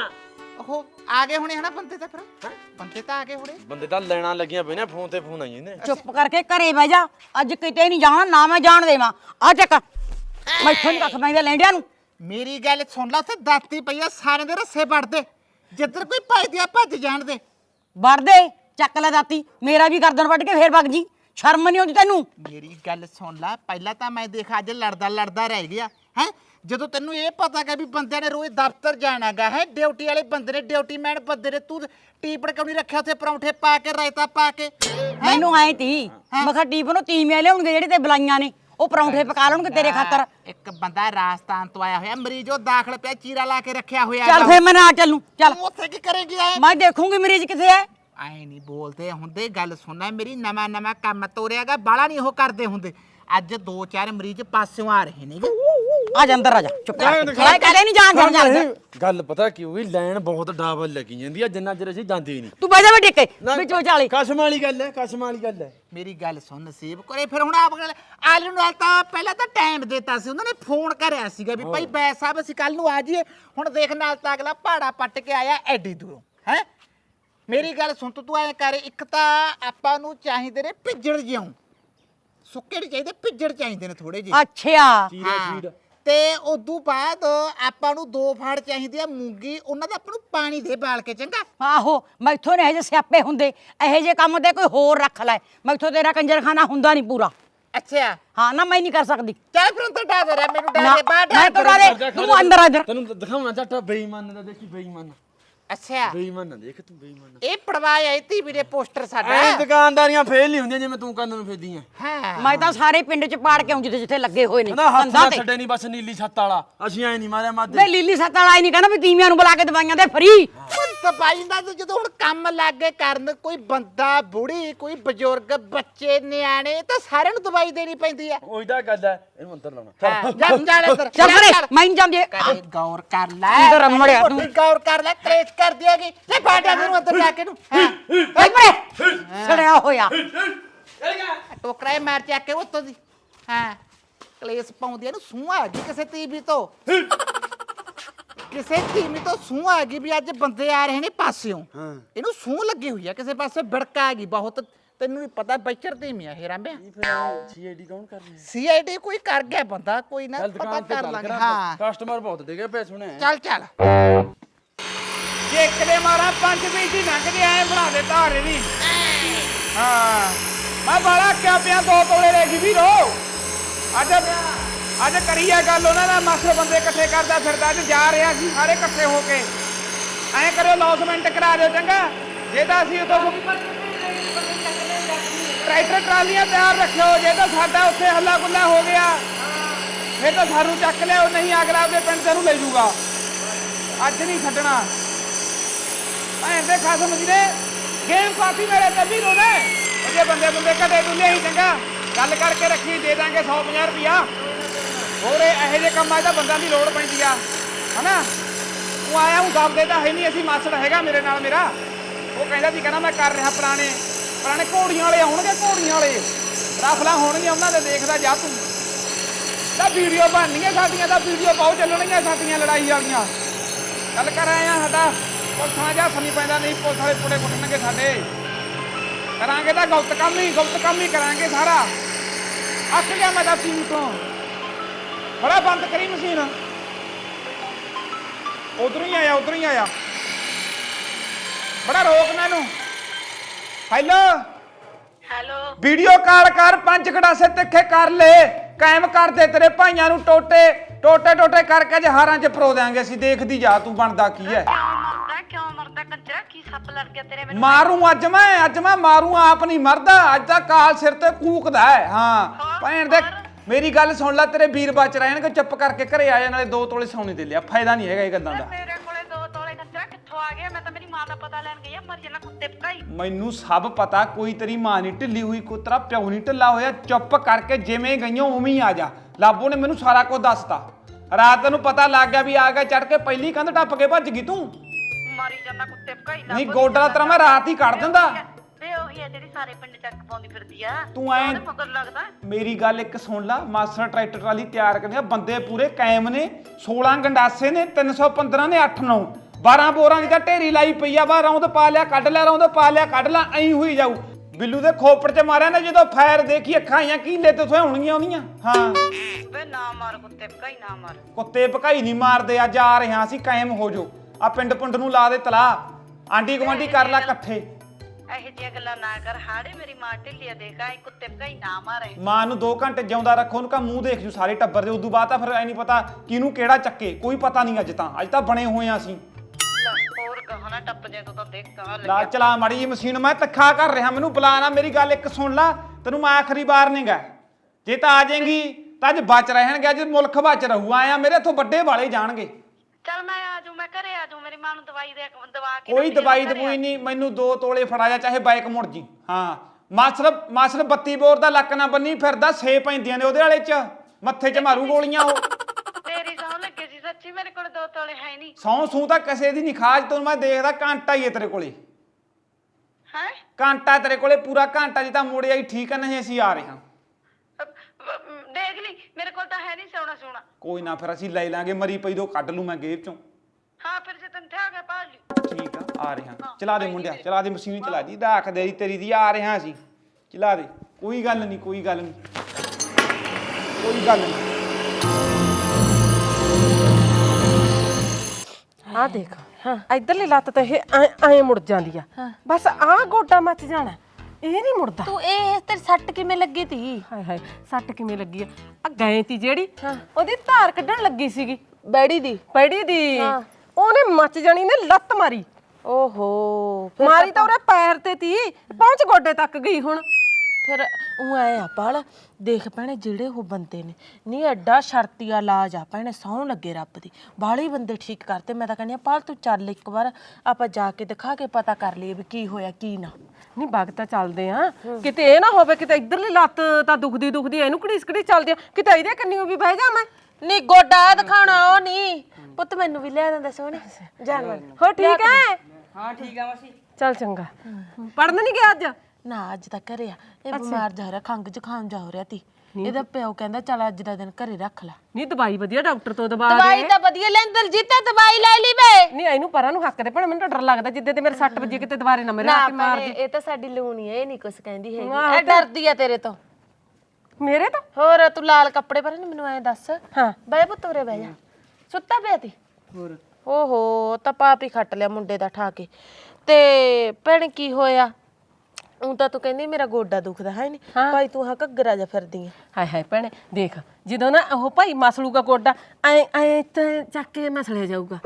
ਉਹ ਆ ਗਏ ਹੋਣੇ ਹਨਾ ਬੰਦੇ ਤਾਂ ਫਿਰ? ਬੰਦੇ ਤਾਂ ਆ ਗਏ ਹੋਣੇ। ਬੰਦੇ ਤਾਂ ਲੈਣਾ ਲੱਗੀਆਂ ਪਈਆਂ ਫੋਨ ਤੇ ਫੋਨ ਆਈ ਨੇ। ਚੁੱਪ ਕਰਕੇ ਘਰੇ ਬਹਿ ਜਾ। ਅੱਜ ਕਿਤੇ ਨਹੀਂ ਜਾਣਾ ਨਾ ਮੈਂ ਜਾਣ ਦੇਵਾਂ। ਆ ਚੱਕ। ਮੈਥੋਂ ਨਹੀਂ ਕੱਖ ਪੈਂਦਾ ਲੈਂਡਿਆਂ ਨੂੰ। ਮੇਰੀ ਗੱਲ ਸੁਣ ਲਾ ਉੱਥੇ ਦਾਤੀ ਪਈ ਆ ਸਾਰਿਆਂ ਦੇ ਰੱਸੇ ਵੜਦੇ। ਜਿੱਧਰ ਕੋਈ ਭੱਜਦੇ ਆ ਭੱਜ ਜਾਣ ਦੇ। ਵੜਦੇ। ਚੱਕ ਲੈ ਦਾਤੀ। ਮੇਰਾ ਵੀ ਗਰਦਨ ਵੱਢ ਕੇ ਫੇਰ ਵਗ ਜੀ। ਸ਼ਰਮ ਨਹੀਂ ਆਉਂਦੀ ਤੈਨੂੰ? ਮੇਰੀ ਗੱਲ ਸੁਣ ਲਾ ਪਹਿਲਾਂ ਤਾਂ ਮੈਂ ਦੇਖ ਅੱਜ ਲੜਦਾ ਲੜਦਾ ਰਹਿ ਗਿਆ ਹੈ? ਜਦੋਂ ਤੈਨੂੰ ਇਹ ਪਤਾ ਕਿ ਵੀ ਬੰਦਿਆਂ ਨੇ ਰੋਜ਼ ਦਫ਼ਤਰ ਜਾਣਾਗਾ ਹੈ? ਡਿਊਟੀ ਵਾਲੇ ਬੰਦੇ ਨੇ ਡਿਊਟੀ ਮੈਨ ਬੰਦੇ ਨੇ ਤੂੰ ਟੀਪੜ ਕਿਉਂ ਨਹੀਂ ਰੱਖਿਆ ਉੱਥੇ ਪਰੌਂਠੇ ਪਾ ਕੇ ਰਾਇਤਾ ਪਾ ਕੇ? ਮੈਨੂੰ ਐ ਤੀ ਮੈਂ ਕਿਹਾ ਟੀਪ ਨੂੰ ਤੀਵੀਆਂ ਲਿਆਉਣਗੇ ਜਿਹੜੇ ਤੇ ਬੁਲਾਈਆਂ ਨੇ ਉਹ ਪਰੌਂਠੇ ਪਕਾ ਲੈਣਗੇ ਤੇਰੇ ਖਾਤਰ। ਇੱਕ ਬੰਦਾ ਰਾਜਸਥਾਨ ਤੋਂ ਆਇਆ ਹੋਇਆ ਮਰੀਜ਼ ਉਹ ਦਾਖਲ ਪਿਆ ਚੀਰਾ ਲਾ ਕੇ ਰੱਖਿਆ ਹੋਇਆ ਚੱਲ। ਫੇਰ ਮੈਂ ਨਾ ਚੱਲੂ ਚੱਲ। ਤੂੰ ਉੱਥੇ ਕੀ ਕਰੇਗੀ ਐ? ਮੈਂ ਦੇਖੂੰਗੀ ਮਰੀਜ਼ ਕਿੱਥੇ ਐ। ਐ ਨਹੀਂ ਬੋਲਦੇ ਹੁੰਦੇ ਗੱਲ ਸੁਣਨਾ ਮੇਰੀ ਨਵਾਂ ਨਵਾਂ ਕੰਮ ਤੋਰਿਆਗਾ ਬਾਲਾ ਨਹੀਂ ਉਹ ਕਰਦੇ ਹੁੰਦੇ। ਅੱਜ ਦੋ ਚਾਰ ਮਰੀਜ਼ ਪਾਸਿਓਂ ਆ ਰਹੇ ਨੇਗੇ। ਆ ਜਾ ਅੰਦਰ ਆ ਜਾ ਚੁੱਪ ਕਰ। ਕਹਦੇ ਨਹੀਂ ਜਾਣ ਜਾਣ ਜਾਣ ਗੱਲ ਪਤਾ ਕੀ ਹੋਈ ਲਾਈਨ ਬਹੁਤ ਡਾਬਲ ਲੱਗੀ ਜਾਂਦੀ ਆ ਜਿੰਨਾ ਚਿਰ ਅਸੀਂ ਜਾਂਦੇ ਹੀ ਨਹੀਂ। ਤੂੰ ਬਹਿ ਜਾ ਬੇ ਟਿੱਕੇ ਵਿੱਚ ਵਿਚਾਲੇ ਕਸਮ ਵਾਲੀ ਗੱਲ ਹੈ ਕਸਮ ਵਾਲੀ ਗੱਲ ਹੈ। ਮੇਰੀ ਗੱਲ ਸੁਣ ਨਸੀਬ ਕਰੇ ਫਿਰ ਹੁਣ ਆਪ ਗੱਲ ਆਲੂ ਨਾਲ ਤਾਂ ਪਹਿਲਾਂ ਤਾਂ ਟਾਈਮ ਦਿੱਤਾ ਸੀ ਉਹਨਾਂ ਨੇ ਫੋਨ ਕਰਿਆ ਸੀਗਾ ਵੀ ਭਾਈ ਬੈ ਸਾਹਿਬ ਅਸੀਂ ਕੱਲ ਨੂੰ ਆ ਜਾਈਏ। ਹੁਣ ਦੇਖ ਨਾਲ ਤਾਂ ਅਗਲਾ ਪਹਾੜਾ ਪੱਟ ਕੇ ਆਇਆ ਐਡੀ ਦੂਰੋਂ ਹੈ? ਮੇਰੀ ਗੱਲ ਸੁਣ ਤੂੰ ਤੂੰ ਐ ਕਰ ਇੱਕ ਤਾਂ ਆਪਾਂ ਨੂੰ ਚਾਹੀਦੇ ਨੇ ਭਿੱਜੜ ਜਿਉਂ। ਸੁੱਕੇ ਨਹੀਂ ਚਾਹੀਦੇ ਭਿੱਜੜ ਚਾਹੀਦੇ ਨੇ ਥੋੜੇ ਜਿਹੇ। ਅੱਛਾ ਹਾਂ। ਤੇ ਉਦੋਂ ਬਾਅਦ ਆਪਾਂ ਨੂੰ ਦੋ ਫਾੜ ਚਾਹੀਦੇ ਆ ਮੂੰਗੀ ਉਹਨਾਂ ਦਾ ਆਪਾਂ ਨੂੰ ਪਾਣੀ ਦੇ ਬਾਲ ਕੇ ਚੰਗਾ? ਆਹੋ ਮੈਥੋਂ ਨੇ ਇਹ ਜੇ ਸਿਆਪੇ ਹੁੰਦੇ। ਇਹੋ ਜੇ ਕੰਮ ਤੇ ਕੋਈ ਹੋਰ ਰੱਖ ਲੈ। ਮੈਥੋਂ ਤੇਰਾ ਕੰਜਰਖਾਨਾ ਹੁੰਦਾ ਨਹੀਂ ਪੂਰਾ। ਅੱਛਾ ਹਾਂ ਨਾ ਮੈਂ ਨਹੀਂ ਕਰ ਸਕਦੀ। ਚੱਲ ਫਿਰ ਅੰਦਰ ਡਾ ਦੇ ਰਿਹਾ ਮੈਨੂੰ ਨਾ ਡਾ ਦੇ ਬਾਹਰ ਮੈਂ ਡਾ ਤਾਂ ਦੇ ਤੂੰ ਅੰਦਰ ਆ ਇੱਧਰ ਤੈਨੂੰ ਦਿਖਾਉਣਾ ਚਾਹਤਾ ਬੇਈਮਾਨ ਦਾ ਦੇਖੀ ਬੇਈਮਾਨ ਅੱਛਾ। ਬੇਈਮਾਨ ਨਾ ਦੇਖ ਤੂੰ ਬੇਈਮਾਨ ਇਹ ਪੜਵਾਇਆ ਇਹ ਟੀਵੀ ਦੇ ਪੋਸਟਰ ਸਾਡਾ। ਐ ਦੁਕਾਨਦਾਰੀਆਂ ਫੇਲ ਨਹੀਂ ਹੁੰਦੀਆਂ ਜਿਵੇਂ ਤੂੰ ਕੰਨ ਨੂੰ ਫੇਦੀ ਐ। ਹਾਂ। ਮੈਂ ਤਾਂ ਸਾਰੇ ਪਿੰਡ ਚ ਪਾੜ ਕੇ ਆਉਂ ਜਿੱਥੇ ਜਿੱਥੇ ਲੱਗੇ ਹੋਏ ਨੇ। ਨਾ ਹੱਥ ਨਾ ਤੇ। ਛੱਡੇ ਨਹੀਂ ਬਸ ਨੀਲੀ ਛੱਤ ਵਾਲਾ। ਅਸੀਂ ਐ ਨਹੀਂ ਮਾਰਿਆ ਮਾਦੇ ਵੇ ਲੀਲੀ ਸੱਤ ਵਾਲਾ ਹੀ ਨਹੀਂ ਕਹਿੰਦਾ ਵੀ ਤੀਵੀਆਂ ਨੂੰ ਬੁਲਾ ਕੇ ਦਵਾਈਆਂ ਦੇ ਫਰੀ। ਦਵਾਈ ਦਾ ਤਾਂ ਜਦੋਂ ਹੁਣ ਕੰਮ ਲੱਗੇ ਕਰਨ ਕੋਈ ਬੰਦਾ ਬੁੜੀ ਕੋਈ ਬਜ਼ੁਰਗ ਬੱਚੇ ਨਿਆਣੇ ਤਾਂ ਸਾਰਿਆਂ ਨੂੰ ਦਵਾਈ ਦੇਣੀ ਪੈਂਦੀ ਹੈ ਉਹੀ ਤਾਂ ਗੱਲ ਐ। ਇਹਨੂੰ ਅੰਦਰ ਲਾਉਣਾ। ਹਾਂ, ਜਾ ਜਾ ਅੰਦਰ। ਚੱਲ ਚੱਲ। ਮੈਂ ਜਾਂਦੀ। ਗੌਰ ਕਰ ਲੈ। ਅੰਦਰ ਅਮੜਿਆ ਤੂੰ। ਮੋਟੀ ਗੌਰ ਕਰ ਲੈ ਕਲੇਸ਼ ਕਰ ਦਿਆਗੀ ਤੇ ਬਾਟਾ ਨੂੰ ਅੰਦਰ ਜਾ ਕੇ ਨੂੰ ਹਾਂ? ਚੱਲ ਫਰੇ ਸੜਿਆ ਹੋਇਆ। ਟੋਕਰਾ ਇਹ ਮਾਰ ਚੱਕ ਕੇ ਉੱਤੋਂ ਦੀ। ਹਾਂ? ਕਲੇਸ਼ ਪਾਉਂਦੀ ਆ ਨੂੰ ਸੂਹ ਆ ਗਈ ਕਿਸੇ ਤੀਵੀ ਤੋਂ। ਕਿਸੇ ਤੀਵੀ ਤੋਂ ਸੂਹ ਆ ਗਈ ਵੀ ਅੱਜ ਬੰਦੇ ਆ ਰਹੇ ਨੇ ਪਾਸਿਓਂ। ਇਹਨੂੰ ਸੂਹ ਲੱਗੀ ਹੋਈ ਆ ਕਿਸੇ ਪਾਸੇ ਭੜਕਾ ਆ ਗਈ ਬਹੁਤ। ਤੈਨੂੰ ਵੀ ਪਤਾ ਬੱਚਰ ਤੀਵੀਂ ਆ ਹੇਰਾਂਬਿਆ ਸੀਆਈਡੀ ਕੌਣ ਕਰ ਰਿਹਾ? ਸੀਆਈਡੀ ਕੋਈ ਕਰ ਗਿਆ ਬੰਦਾ ਕੋਈ ਨਾ ਚੱਲ ਪਤਾ ਦੁਕਾਨ ਤੇ ਕਰ ਚੱਲ ਲਾਂਗੇ ਹਾਂ। ਕਸਟਮਰ ਬਹੁਤ ਦੇਗੇ ਪੈ ਸੁਣੇ ਚੱਲ ਚੱਲ। ਇੱਕ ਦੇ ਮਾਰਾ ਪੰਜ ਪੀਤੀ ਲੰਘਦੇ ਆਏ, ਬਣਾ ਦੇ ਧਾਰੇ ਦੀ ਹਾਂ। ਮੈਂ ਬਾਲਾ ਕਿਆ ਪਿਆ, ਦੋ ਤੋਲੇ ਰਹਿ ਗਈ ਵੀਰੋ। ਅੱਜ ਅੱਜ ਕਰੀ ਗੱਲ, ਉਹਨਾਂ ਨਾਲ ਮਾਸਟਰ ਬੰਦੇ ਇਕੱਠੇ ਕਰਦਾ ਫਿਰਦਾ, ਅੱਜ ਜਾ ਰਿਹਾ ਸੀ ਸਾਰੇ ਇਕੱਠੇ ਹੋ ਕੇ। ਐਂ ਕਰਿਓ ਲੌਸਮੈਂਟ ਕਰਾ ਦਿਓ, ਚੰਗਾ? ਜੇ ਤਾਂ ਅਸੀਂ ਉਦੋਂ ਟਰੈਕਟਰ, ਟਰਾਲੀਆਂ ਤਿਆਰ ਰੱਖਿਓ, ਜੇ ਤਾਂ ਸਾਡਾ ਉੱਥੇ ਹੱਲਾ ਗੁੱਲਾ ਹੋ ਗਿਆ, ਫਿਰ ਤਾਂ ਸਾਨੂੰ ਚੱਕ ਲਿਆ ਨਹੀਂ ਅਗਲਾ ਆਪਣੇ ਪਿੰਡ ਤੇ ਨੂੰ ਲੈ ਜਾਊਗਾ। ਅੱਜ ਨਹੀਂ ਛੱਡਣਾ। ਭੈਣ ਦੇ ਖਸਮ ਜੀ ਨੇ ਗੇਮ ਪਾਤੀ ਮੇਰੇ ਤੇ ਵੀ ਰੋਣੇ ਉਹਦੇ ਬੰਦੇ ਬੰਦੇ ਕਦੇ ਡੁੱਲੇ ਹੀ ਚੰਗਾ। ਗੱਲ ਕਰਕੇ ਰੱਖੀ, ਦੇ ਦਾਂਗੇ 150 ਰੁਪਿਆ ਹੋਰ ਇਹੋ ਜਿਹੇ ਕੰਮਾਂ 'ਚ ਤਾਂ ਬੰਦਾ ਦੀ ਲੋੜ ਪੈਂਦੀ ਆ। ਹਨਾ? ਉਹ ਆਇਆ ਹੂੰ ਦੱਬਦੇ ਤਾਂ ਹੈ ਨਹੀਂ, ਅਸੀਂ ਮਾਸੜ ਹੈਗਾ ਮੇਰੇ ਨਾਲ ਮੇਰਾ। ਉਹ ਕਹਿੰਦਾ ਸੀ ਕਹਿੰਦਾ ਮੈਂ ਕਰ ਰਿਹਾ ਪੁਰਾਣੇ ਪੁਰਾਣੇ ਘੋੜੀਆਂ ਵਾਲੇ ਆਉਣਗੇ, ਘੋੜੀਆਂ ਵਾਲੇ। ਰਫਲਾ ਹੋਣਗੀਆਂ, ਉਹਨਾਂ ਦੇ ਦੇਖਦਾ ਜਾ ਤੂੰ। ਤਾਂ ਵੀਡੀਓ ਬਣਨੀਆਂ ਸਾਡੀਆਂ, ਤਾਂ ਵੀਡੀਓ ਬਹੁਤ ਚੱਲਣਗੀਆਂ ਸਾਡੀਆਂ ਲੜਾਈ ਵਾਲੀਆਂ। ਗੱਲ ਕਰ ਆਏ ਸਾਡਾ। ਪੁਲਿਸਾਂ ਜਾਂ ਨਹੀਂ ਪੈਂਦਾ ਨਹੀਂ ਪੁਲਿਸ ਵਾਲੇ ਪੁੜੇ ਕੁੱਟਣਗੇ ਸਾਡੇ। ਕਰਾਂਗੇ ਤਾਂ ਗਲਤ ਕੰਮ ਹੀ ਗਲਤ ਕੰਮ ਹੀ ਕਰਾਂਗੇ ਸਾਰਾ। ਅੱਕ ਗਿਆ ਮੈਂ ਤਾਂ ਟੀਮ ਤੋਂ। ਬੜਾ ਬੰਦ ਕਰੀ ਮਸ਼ੀਨ। ਉਧਰੋਂ ਹੀ ਆਇਆ ਉਧਰੋਂ ਹੀ ਆਇਆ। ਬੜਾ ਰੋਕ ਮੈਨੂੰ ਹੈਲੋ? ਹੈਲੋ? ਵੀਡੀਓ ਕਾਲ ਕਰ ਪੰਜ ਗੜਾਸੇ ਤਿੱਖੇ ਕਰ ਲੈ। ਕਾਇਮ ਕਰ ਦੇ ਤੇਰੇ ਭਾਈਆਂ ਨੂੰ ਟੋਟੇ ਟੋਟੇ ਟੋਟੇ ਕਰਕੇ ਜਹਾਰਾਂ 'ਚ ਪਰੋ ਦਿਆਂਗੇ ਅਸੀਂ। ਦੇਖਦੀ ਜਾ ਤੂੰ ਬਣਦਾ ਕੀ ਹੈ ਕਿਉਂ ਮਰਦਾ ਕਿਉਂ ਮਰਦਾ ਕੰਜਰਾ? ਕੀ ਸੱਪ ਲੜ ਗਿਆ ਤੇਰੇ ਮੈਨੂੰ? ਮਾਰੂ ਅੱਜ ਮੈਂ ਅੱਜ ਮੈਂ ਮਾਰੂ ਆਪ ਨਹੀਂ ਮਰਦਾ। ਅੱਜ ਤਾਂ ਕਾਲ ਸਿਰ ਤੇ ਕੂਕਦਾ ਹੈ। ਹਾਂ। ਭੈਣ ਦੇ ਮੇਰੀ ਗੱਲ ਸੁਣ ਲੈ ਤੇਰੇ ਵੀਰ ਬਚ ਰਹਿਣਗੇ ਚੁੱਪ ਕਰਕੇ ਘਰੇ ਆ ਜਾ ਨਾਲੇ ਦੋ ਤੋਲੇ ਸੌਣੇ ਦੇ ਲਿਆ। ਫਾਇਦਾ ਨਹੀਂ ਹੈਗਾ ਇਹ ਗੱਲਾਂ ਦਾ। ਮੇਰੇ ਕੋਲੇ ਦੋ ਤੋਲੇ ਕੰਜਰਾ ਕਿੱਥੋਂ ਆ ਗਿਆ? ਮੈਂ ਤਾਂ ਮੇਰੀ ਮਾਂ ਦਾ ਪਤਾ ਲੈਣ ਗਈ ਆ ਮਰ ਜਾਣਾ ਕੁੱਤੇ ਭਕਾਈ ਮੈਨੂੰ ਸਭ ਪਤਾ ਕੋਈ ਤੇਰੀ ਮਾਂ ਨਹੀਂ ਢਿੱਲੀ ਹੋਈ ਕੋਈ ਤੇਰਾ ਪਿਓ ਨਹੀਂ ਢਿੱਲਾ ਹੋਇਆ। ਚੁੱਪ ਕਰਕੇ ਜਿਵੇਂ ਗਈਆਂ ਉਵੇਂ ਹੀ ਆ ਜਾ। ਲਾਬੋ ਨੇ ਮੈਨੂੰ ਸਾਰਾ ਕੁਝ ਦੱਸਤਾ। ਰਾਤ ਨੂੰ ਪਤਾ ਲੱਗ ਗਿਆ ਵੀ ਆ ਗਿਆ ਚੜ ਕੇ ਪਹਿਲੀ ਕੰਧ ਟੱਪ ਕੇ ਭੱਜ ਗਈ ਤੂੰ। ਮਾਰੀ ਜਾਂਦਾ ਕੁੱਤੇ ਭਕਾਈ ਨਹੀਂ ਗੋਡਾ ਤੇਰਾ ਮੈਂ ਰਾਤ ਹੀ ਕੱਢ ਦਿੰਦਾ। ਤੇ ਉਹੀ ਆ ਜਿਹੜੀ ਸਾਰੇ ਪਿੰਡ ਚੱਕ ਪਾਉਂਦੀ ਫਿਰਦੀ ਆ। ਤੂੰ ਐਂ- ਉਹਦੇ ਮਗਰ ਲੱਗਦਾ। ਮੇਰੀ ਗੱਲ ਇੱਕ ਸੁਣ ਲਾ ਮਾਸਟਰ ਟਰੈਕਟਰ ਟਰਾਲੀ ਤਿਆਰ ਕਰਦੇ ਆ ਬੰਦੇ ਪੂਰੇ ਕਾਇਮ ਨੇ 16 ਗੰਡਾਸੇ ਨੇ 315 ਨੇ 8 9 12 ਬੋਰਾਂ ਦੀ ਤਾਂ ਢੇਰੀ ਲਾਈ ਪਈ ਆ ਬਾ ਰੌਂਦ ਪਾ ਲਿਆ ਕੱਢ ਲਿਆ ਰੌਂਦ ਪਾ ਲਿਆ ਕੱਢ ਲਾ ਐਂ ਹੋਈ ਜਾਊ। ਬਿੱਲੂ ਦੇ ਖੋਪੜ 'ਚ ਮਾਰਿਆ ਨਾ ਜਦੋਂ ਫਾਇਰ ਦੇਖੀ ਅੱਖਾਂ ਆਈਆਂ ਕੀਲੇ ਤੇ ਉਥੇ ਹੋਣਗੀਆਂ ਉਹਦੀਆਂ? ਹਾਂ। ਵੇ ਨਾ ਮਾਰ ਕੁੱਤੇ ਭਕਾਈ ਨਾ ਮਾਰ। ਕੁੱਤੇ ਭਕਾਈ ਨਹੀਂ ਮਾਰਦੇ ਅੱਜ ਆ ਰਹੇ ਹਾਂ ਅਸੀਂ ਕਾਇਮ ਹੋ ਜੋ ਆ ਪਿੰਡ ਪੁੰਡ ਨੂੰ ਲਾ ਦੇ ਤਲਾ। ਆਂਡੀ ਗਵਾਂਡੀ ਕਰ ਲੈ ਇਕੱਠੇ। ਇਹੋ ਜਿਹੀਆਂ ਗੱਲਾਂ ਨਾ ਕਰ ਹਾੜੇ ਮੇਰੀ ਮਾਂ ਢਿੱਲੀਆ ਦੇਖ ਆਏ ਕੁੱਤੇ ਭਗਾਈ ਨਾ ਮਾਰੇ। ਮਾਂ ਨੂੰ 2 ਘੰਟੇ ਜਿਉਂਦਾ ਰੱਖੋ ਉਹਨੂੰ ਕਾ ਮੂੰਹ ਦੇਖ ਜੂ ਸਾਰੇ ਟੱਬਰ ਦੇ ਉਦੋਂ ਬਾਅਦ ਤਾਂ ਫਿਰ ਐ ਨਹੀਂ ਪਤਾ ਕਿਹਨੂੰ ਕਿਹੜਾ ਚੱਕੇ ਕੋਈ ਪਤਾ ਨਹੀਂ ਅੱਜ ਤਾਂ ਅੱਜ ਤਾਂ ਬਣੇ ਹੋਏ ਆ ਅਸੀਂ। ਲੈ, ਹੋਰ ਕਹਣਾ ਟੱਪ ਜੇ ਤੂੰ ਤਾਂ ਦੇਖ ਕਹਾਂ ਲਾ ਲੱਗਿਆ ਚਲਾ ਮਾੜੀ ਜੀ ਮਸ਼ੀਨ ਮੈਂ ਤੱਖਾ ਕਰ ਰਿਹਾ ਮੈਨੂੰ ਬੁਲਾ ਨਾ ਮੇਰੀ ਗੱਲ ਇੱਕ ਸੁਣ ਲਾ ਤੈਨੂੰ ਮੈਂ ਆਖਰੀ ਵਾਰ ਨਹੀਂਗਾ ਜੇ ਤਾਂ ਆ ਜਾਏਗੀ ਤਾਂ ਅੱਜ ਬਚ ਰਹਿਣਗੇ ਅੱਜ ਮੁਲਕ ਬਚ ਰਹੂ ਆਇਆ ਮੇਰੇ ਇੱਥੋਂ ਵੱਡੇ ਵਾਲੇ ਜਾਣਗੇ। ਚੱਲ ਮੈਂ ਆ ਜਾਊਂ ਮੈਂ ਘਰੇ ਆ ਜਾਊਂ ਮੇਰੀ ਮਾਂ ਨੂੰ ਦਵਾਈ ਦੇ ਦਵਾ ਕੇ ਕੋਈ ਦਵਾਈ ਦਵੂਈ ਨਹੀਂ ਮੈਨੂੰ ਦੋ ਤੋਲੇ ਫੜਾਇਆ ਚਾਹੇ ਬਾਈਕ ਮੁੜ ਜੀ। ਹਾਂ ਮਾਸਰ ਮਾਸਰ 32 ਬੋਰ ਦਾ ਲੱਕ ਨਾ ਬੰਨੀ ਫਿਰਦਾ ਸੇ ਪੈਂਦੀਆਂ ਨੇ ਉਹਦੇ ਵਾਲੇ ਚ। ਮੱਥੇ 'ਚ ਮਾਰੂ ਗੋਲੀਆਂ ਉਹ। ਤੇਰੀ ਸੌ ਲੱਗੇ ਸੀ ਸੱਚੀ ਮੇਰੇ ਕੋਲ ਦੋ ਤੋਲੇ ਹੈ ਨਹੀਂ। ਸੌ ਸੂ ਤਾਂ ਕਿਸੇ ਦੀ ਨਹੀਂ ਖਾਜ ਤੈਨੂੰ ਮੈਂ ਦੇਖਦਾ ਘੰਟਾ ਹੀ ਹੈ ਤੇਰੇ ਕੋਲੇ। ਹੈ? ਘੰਟਾ ਤੇਰੇ ਕੋਲੇ ਪੂਰਾ ਘੰਟਾ ਜੇ ਤਾਂ ਮੁੜ ਆਈ ਠੀਕ ਨਹੀਂ ਅਸੀਂ ਆ ਰਹੇ ਹਾਂ। ਦੇਖ ਲਈ ਮੇਰੇ ਕੋਲ ਤਾਂ ਹੈ ਨਹੀਂ ਸੋਨਾ ਸੋਨਾ ਕੋਈ ਨਾ ਫਿਰ ਅਸੀਂ ਲੈ ਲਾਂਗੇ ਮਰੀ ਪਈ ਦੋ ਕੱਢ ਲੂ ਮੈਂ ਗੇਬ ਚੋਂ। ਹਾਂ ਫਿਰ ਜੇ ਤੈਨੂੰ ਥਿਆ ਗਿਆ ਭਾਲ ਲਈ। ਠੀਕ ਆ ਆ ਰਹੇ। ਹਾਂ ਚਲਾ ਦੇ ਮੁੰਡਿਆ ਚਲਾ ਦੇ ਮਸ਼ੀਨ ਚਲਾ ਦੀ ਰੱਖ ਦੇ ਤੇਰੀ ਦੀ ਆ ਰਹੇ ਹਾਂ ਅਸੀਂ ਚਲਾ ਦੇ ਕੋਈ ਗੱਲ ਨਹੀਂ ਕੋਈ ਗੱਲ ਨਹੀਂ। ਕੋਈ ਗੱਲ ਨਹੀਂ। ਆ ਦੇਖ ਇਧਰਲੀ ਲੱਤ ਤੇ ਇਹ ਐ ਮੁੜ ਜਾਂਦੀ ਆ। ਬਸ ਆ ਗੋਡਾ ਮੱਚ ਜਾਣਾ। ਇਹ ਨਹੀਂ ਮੁੜਦਾ। ਤੂੰ ਇਹ ਤੇਰੀ ਸੱਟ ਕਿਵੇਂ ਲੱਗੀ ਤੀ? ਹਾਏ ਹਾਏ ਸੱਟ ਕਿਵੇਂ ਲੱਗੀ ਆ? ਆ ਗਏ ਤੀ ਜਿਹੜੀ ਉਹਦੀ ਧਾਰ ਕੱਢਣ ਲੱਗੀ ਸੀਗੀ। ਬੈੜੀ ਦੀ। ਪੈੜੀ ਦੀ। ਉਹਨੇ ਮੱਚ ਜਾਣੀ ਨੇ ਲੱਤ ਮਾਰੀ। ਓਹੋ ਮਾਰੀ ਤਾਂ ਉਹਦੇ ਪੈਰ ਤੇ ਤੀ ਪਹੁੰਚ ਗੋਡੇ ਤੱਕ ਗਈ ਹੁਣ। ਫਿਰ ਉਹ ਆਏ ਆ ਪਾਲ ਦੇਖ ਭੈਣੇ ਜਿਹੜੇ ਉਹ ਬੰਦੇ ਨੇ ਨਹੀਂ ਐਡਾ ਸ਼ਰਤੀਆ ਲਾਜ ਆ ਭੈਣੇ ਸੌਂ ਲੱਗੇ ਰੱਬ ਦੀ। ਬਾਹਲੇ ਬੰਦੇ ਠੀਕ ਕਰਤੇ ਮੈਂ ਤਾਂ ਕਹਿੰਦੀ ਆ ਪਾਲ ਤੂੰ ਚੱਲ ਇੱਕ ਵਾਰ ਆਪਾਂ ਜਾ ਕੇ ਦਿਖਾ ਕੇ ਪਤਾ ਕਰ ਲਈਏ ਵੀ ਕੀ ਹੋਇਆ ਕੀ ਨਾ। ਨਹੀਂ ਬਗ ਤਾਂ ਚੱਲਦੇ ਆ। ਕਿਤੇ ਇਹ ਨਾ ਹੋਵੇ ਕਿਤੇ ਇਧਰਲੀ ਲੱਤ ਤਾਂ ਦੁਖਦੀ ਦੁਖਦੀ ਇਹਨੂੰ ਘੜੀਸ ਘੜੀ ਚੱਲਦੇ ਆ। ਕਿਤੇ ਇਹਦੇ ਕੰਨੀਓ ਵੀ ਬਹਿ ਜਾ ਮੈਂ। ਨਹੀਂ ਗੋਡਾ ਦਿਖਾਉਣਾ ਉਹ ਨਹੀਂ ਪੁੱਤ ਮੈਨੂੰ ਵੀ ਲੈ ਦਿੰਦਾ ਸੋਹਣੇ। ਜਾਨਵਰ। ਹੋ ਠੀਕ ਹੈ? ਹਾਂ ਠੀਕ ਆ ਮਾਸੀ। ਚੱਲ ਚੰਗਾ। ਪੜਨ ਨਹੀਂ ਗਿਆ ਅੱਜ? ਨਾ ਅੱਜ ਤਾਂ ਘਰੇ ਆ। ਇਹ ਬਿਮਾਰ ਜਾ ਰਿਹਾ ਖੰਗ ਜ਼ੁਕਾਮ ਜਾ ਹੋ ਰਿਹਾ ਤੀ। ਇਹਦਾ ਪਿਓ ਕਹਿੰਦਾ ਚੱਲ ਅੱਜ ਦਾ ਦਿਨ ਘਰੇ ਰੱਖ ਲੈ। ਨਹੀਂ ਦਵਾਈ ਵਧੀਆ ਡਾਕਟਰ ਤੋਂ ਦਵਾ ਦੇ। ਦਵਾਈ ਤਾਂ ਵਧੀਆ ਲੈਣ ਦਲਜੀਤ ਤੇ ਦਵਾਈ ਲੈ ਲਈ ਵੇ। ਨਹੀਂ ਇਹਨੂੰ ਪਰਾਂ ਨੂੰ ਹੱਕ ਦੇ ਭਣ ਮੈਨੂੰ ਤਾਂ ਡਰ ਲੱਗਦਾ ਜਿੱਦੇ ਤੇ ਮੇਰੇ ਸੱਟ ਵੱਜੀ ਕਿਤੇ ਦੁਬਾਰੇ ਨਾ ਮੇਰੇ ਆ ਕੇ ਮਾਰ ਦੇ ਇਹ ਤਾਂ ਸਾਡੀ ਲੂਣੀ ਹੈ ਇਹ ਨਹੀਂ ਕੁਛ ਕਹਿੰਦੀ ਹੈਗੀ। ਇਹ ਡਰਦੀ ਆ ਤੇਰੇ ਤੋਂ। ਮੇਰੇ ਤਾਂ? ਹੋਰ ਤੂੰ ਲਾਲ ਕੱਪੜੇ ਪਰ ਨੀ ਮੈਨੂੰ ਐ ਦੱਸ। ਹਾਂ। ਬੈ ਪੁੱਤ ਉਰੇ ਬਹਿ ਜਾ। ਸੁੱਤਾ ਪਿਆ ਤੀ? ਹੋਰ। ਓਹੋ ਤਾਂ ਪਾਪ ਹੀ ਖੱਟ ਲਿਆ ਮੁੰਡੇ ਦਾ ਠਾ ਕੇ। ਤੇ ਭੈਣ ਕੀ ਹੋਇਆ? ਉਹ ਤਾਂ ਤੂੰ ਕਹਿੰਦੀ ਮੇਰਾ ਗੋਡਾ ਦੁਖਦਾ ਹੈ ਨਹੀਂ ਭਾਈ ਤੂੰ ਹਾਂ ਘੱਗਰਾ ਜਾ ਫਿਰਦੀ ਆ। ਹਾਏ ਹਾਏ ਭੈਣੇ ਦੇਖ ਜਦੋਂ ਨਾ ਉਹ ਭਾਈ ਮਸਲੂਗਾ ਗੋਡਾ ਐ ਐ ਚੱਕ ਕੇ ਮਸਲਿਆ ਜਾਊਗਾ।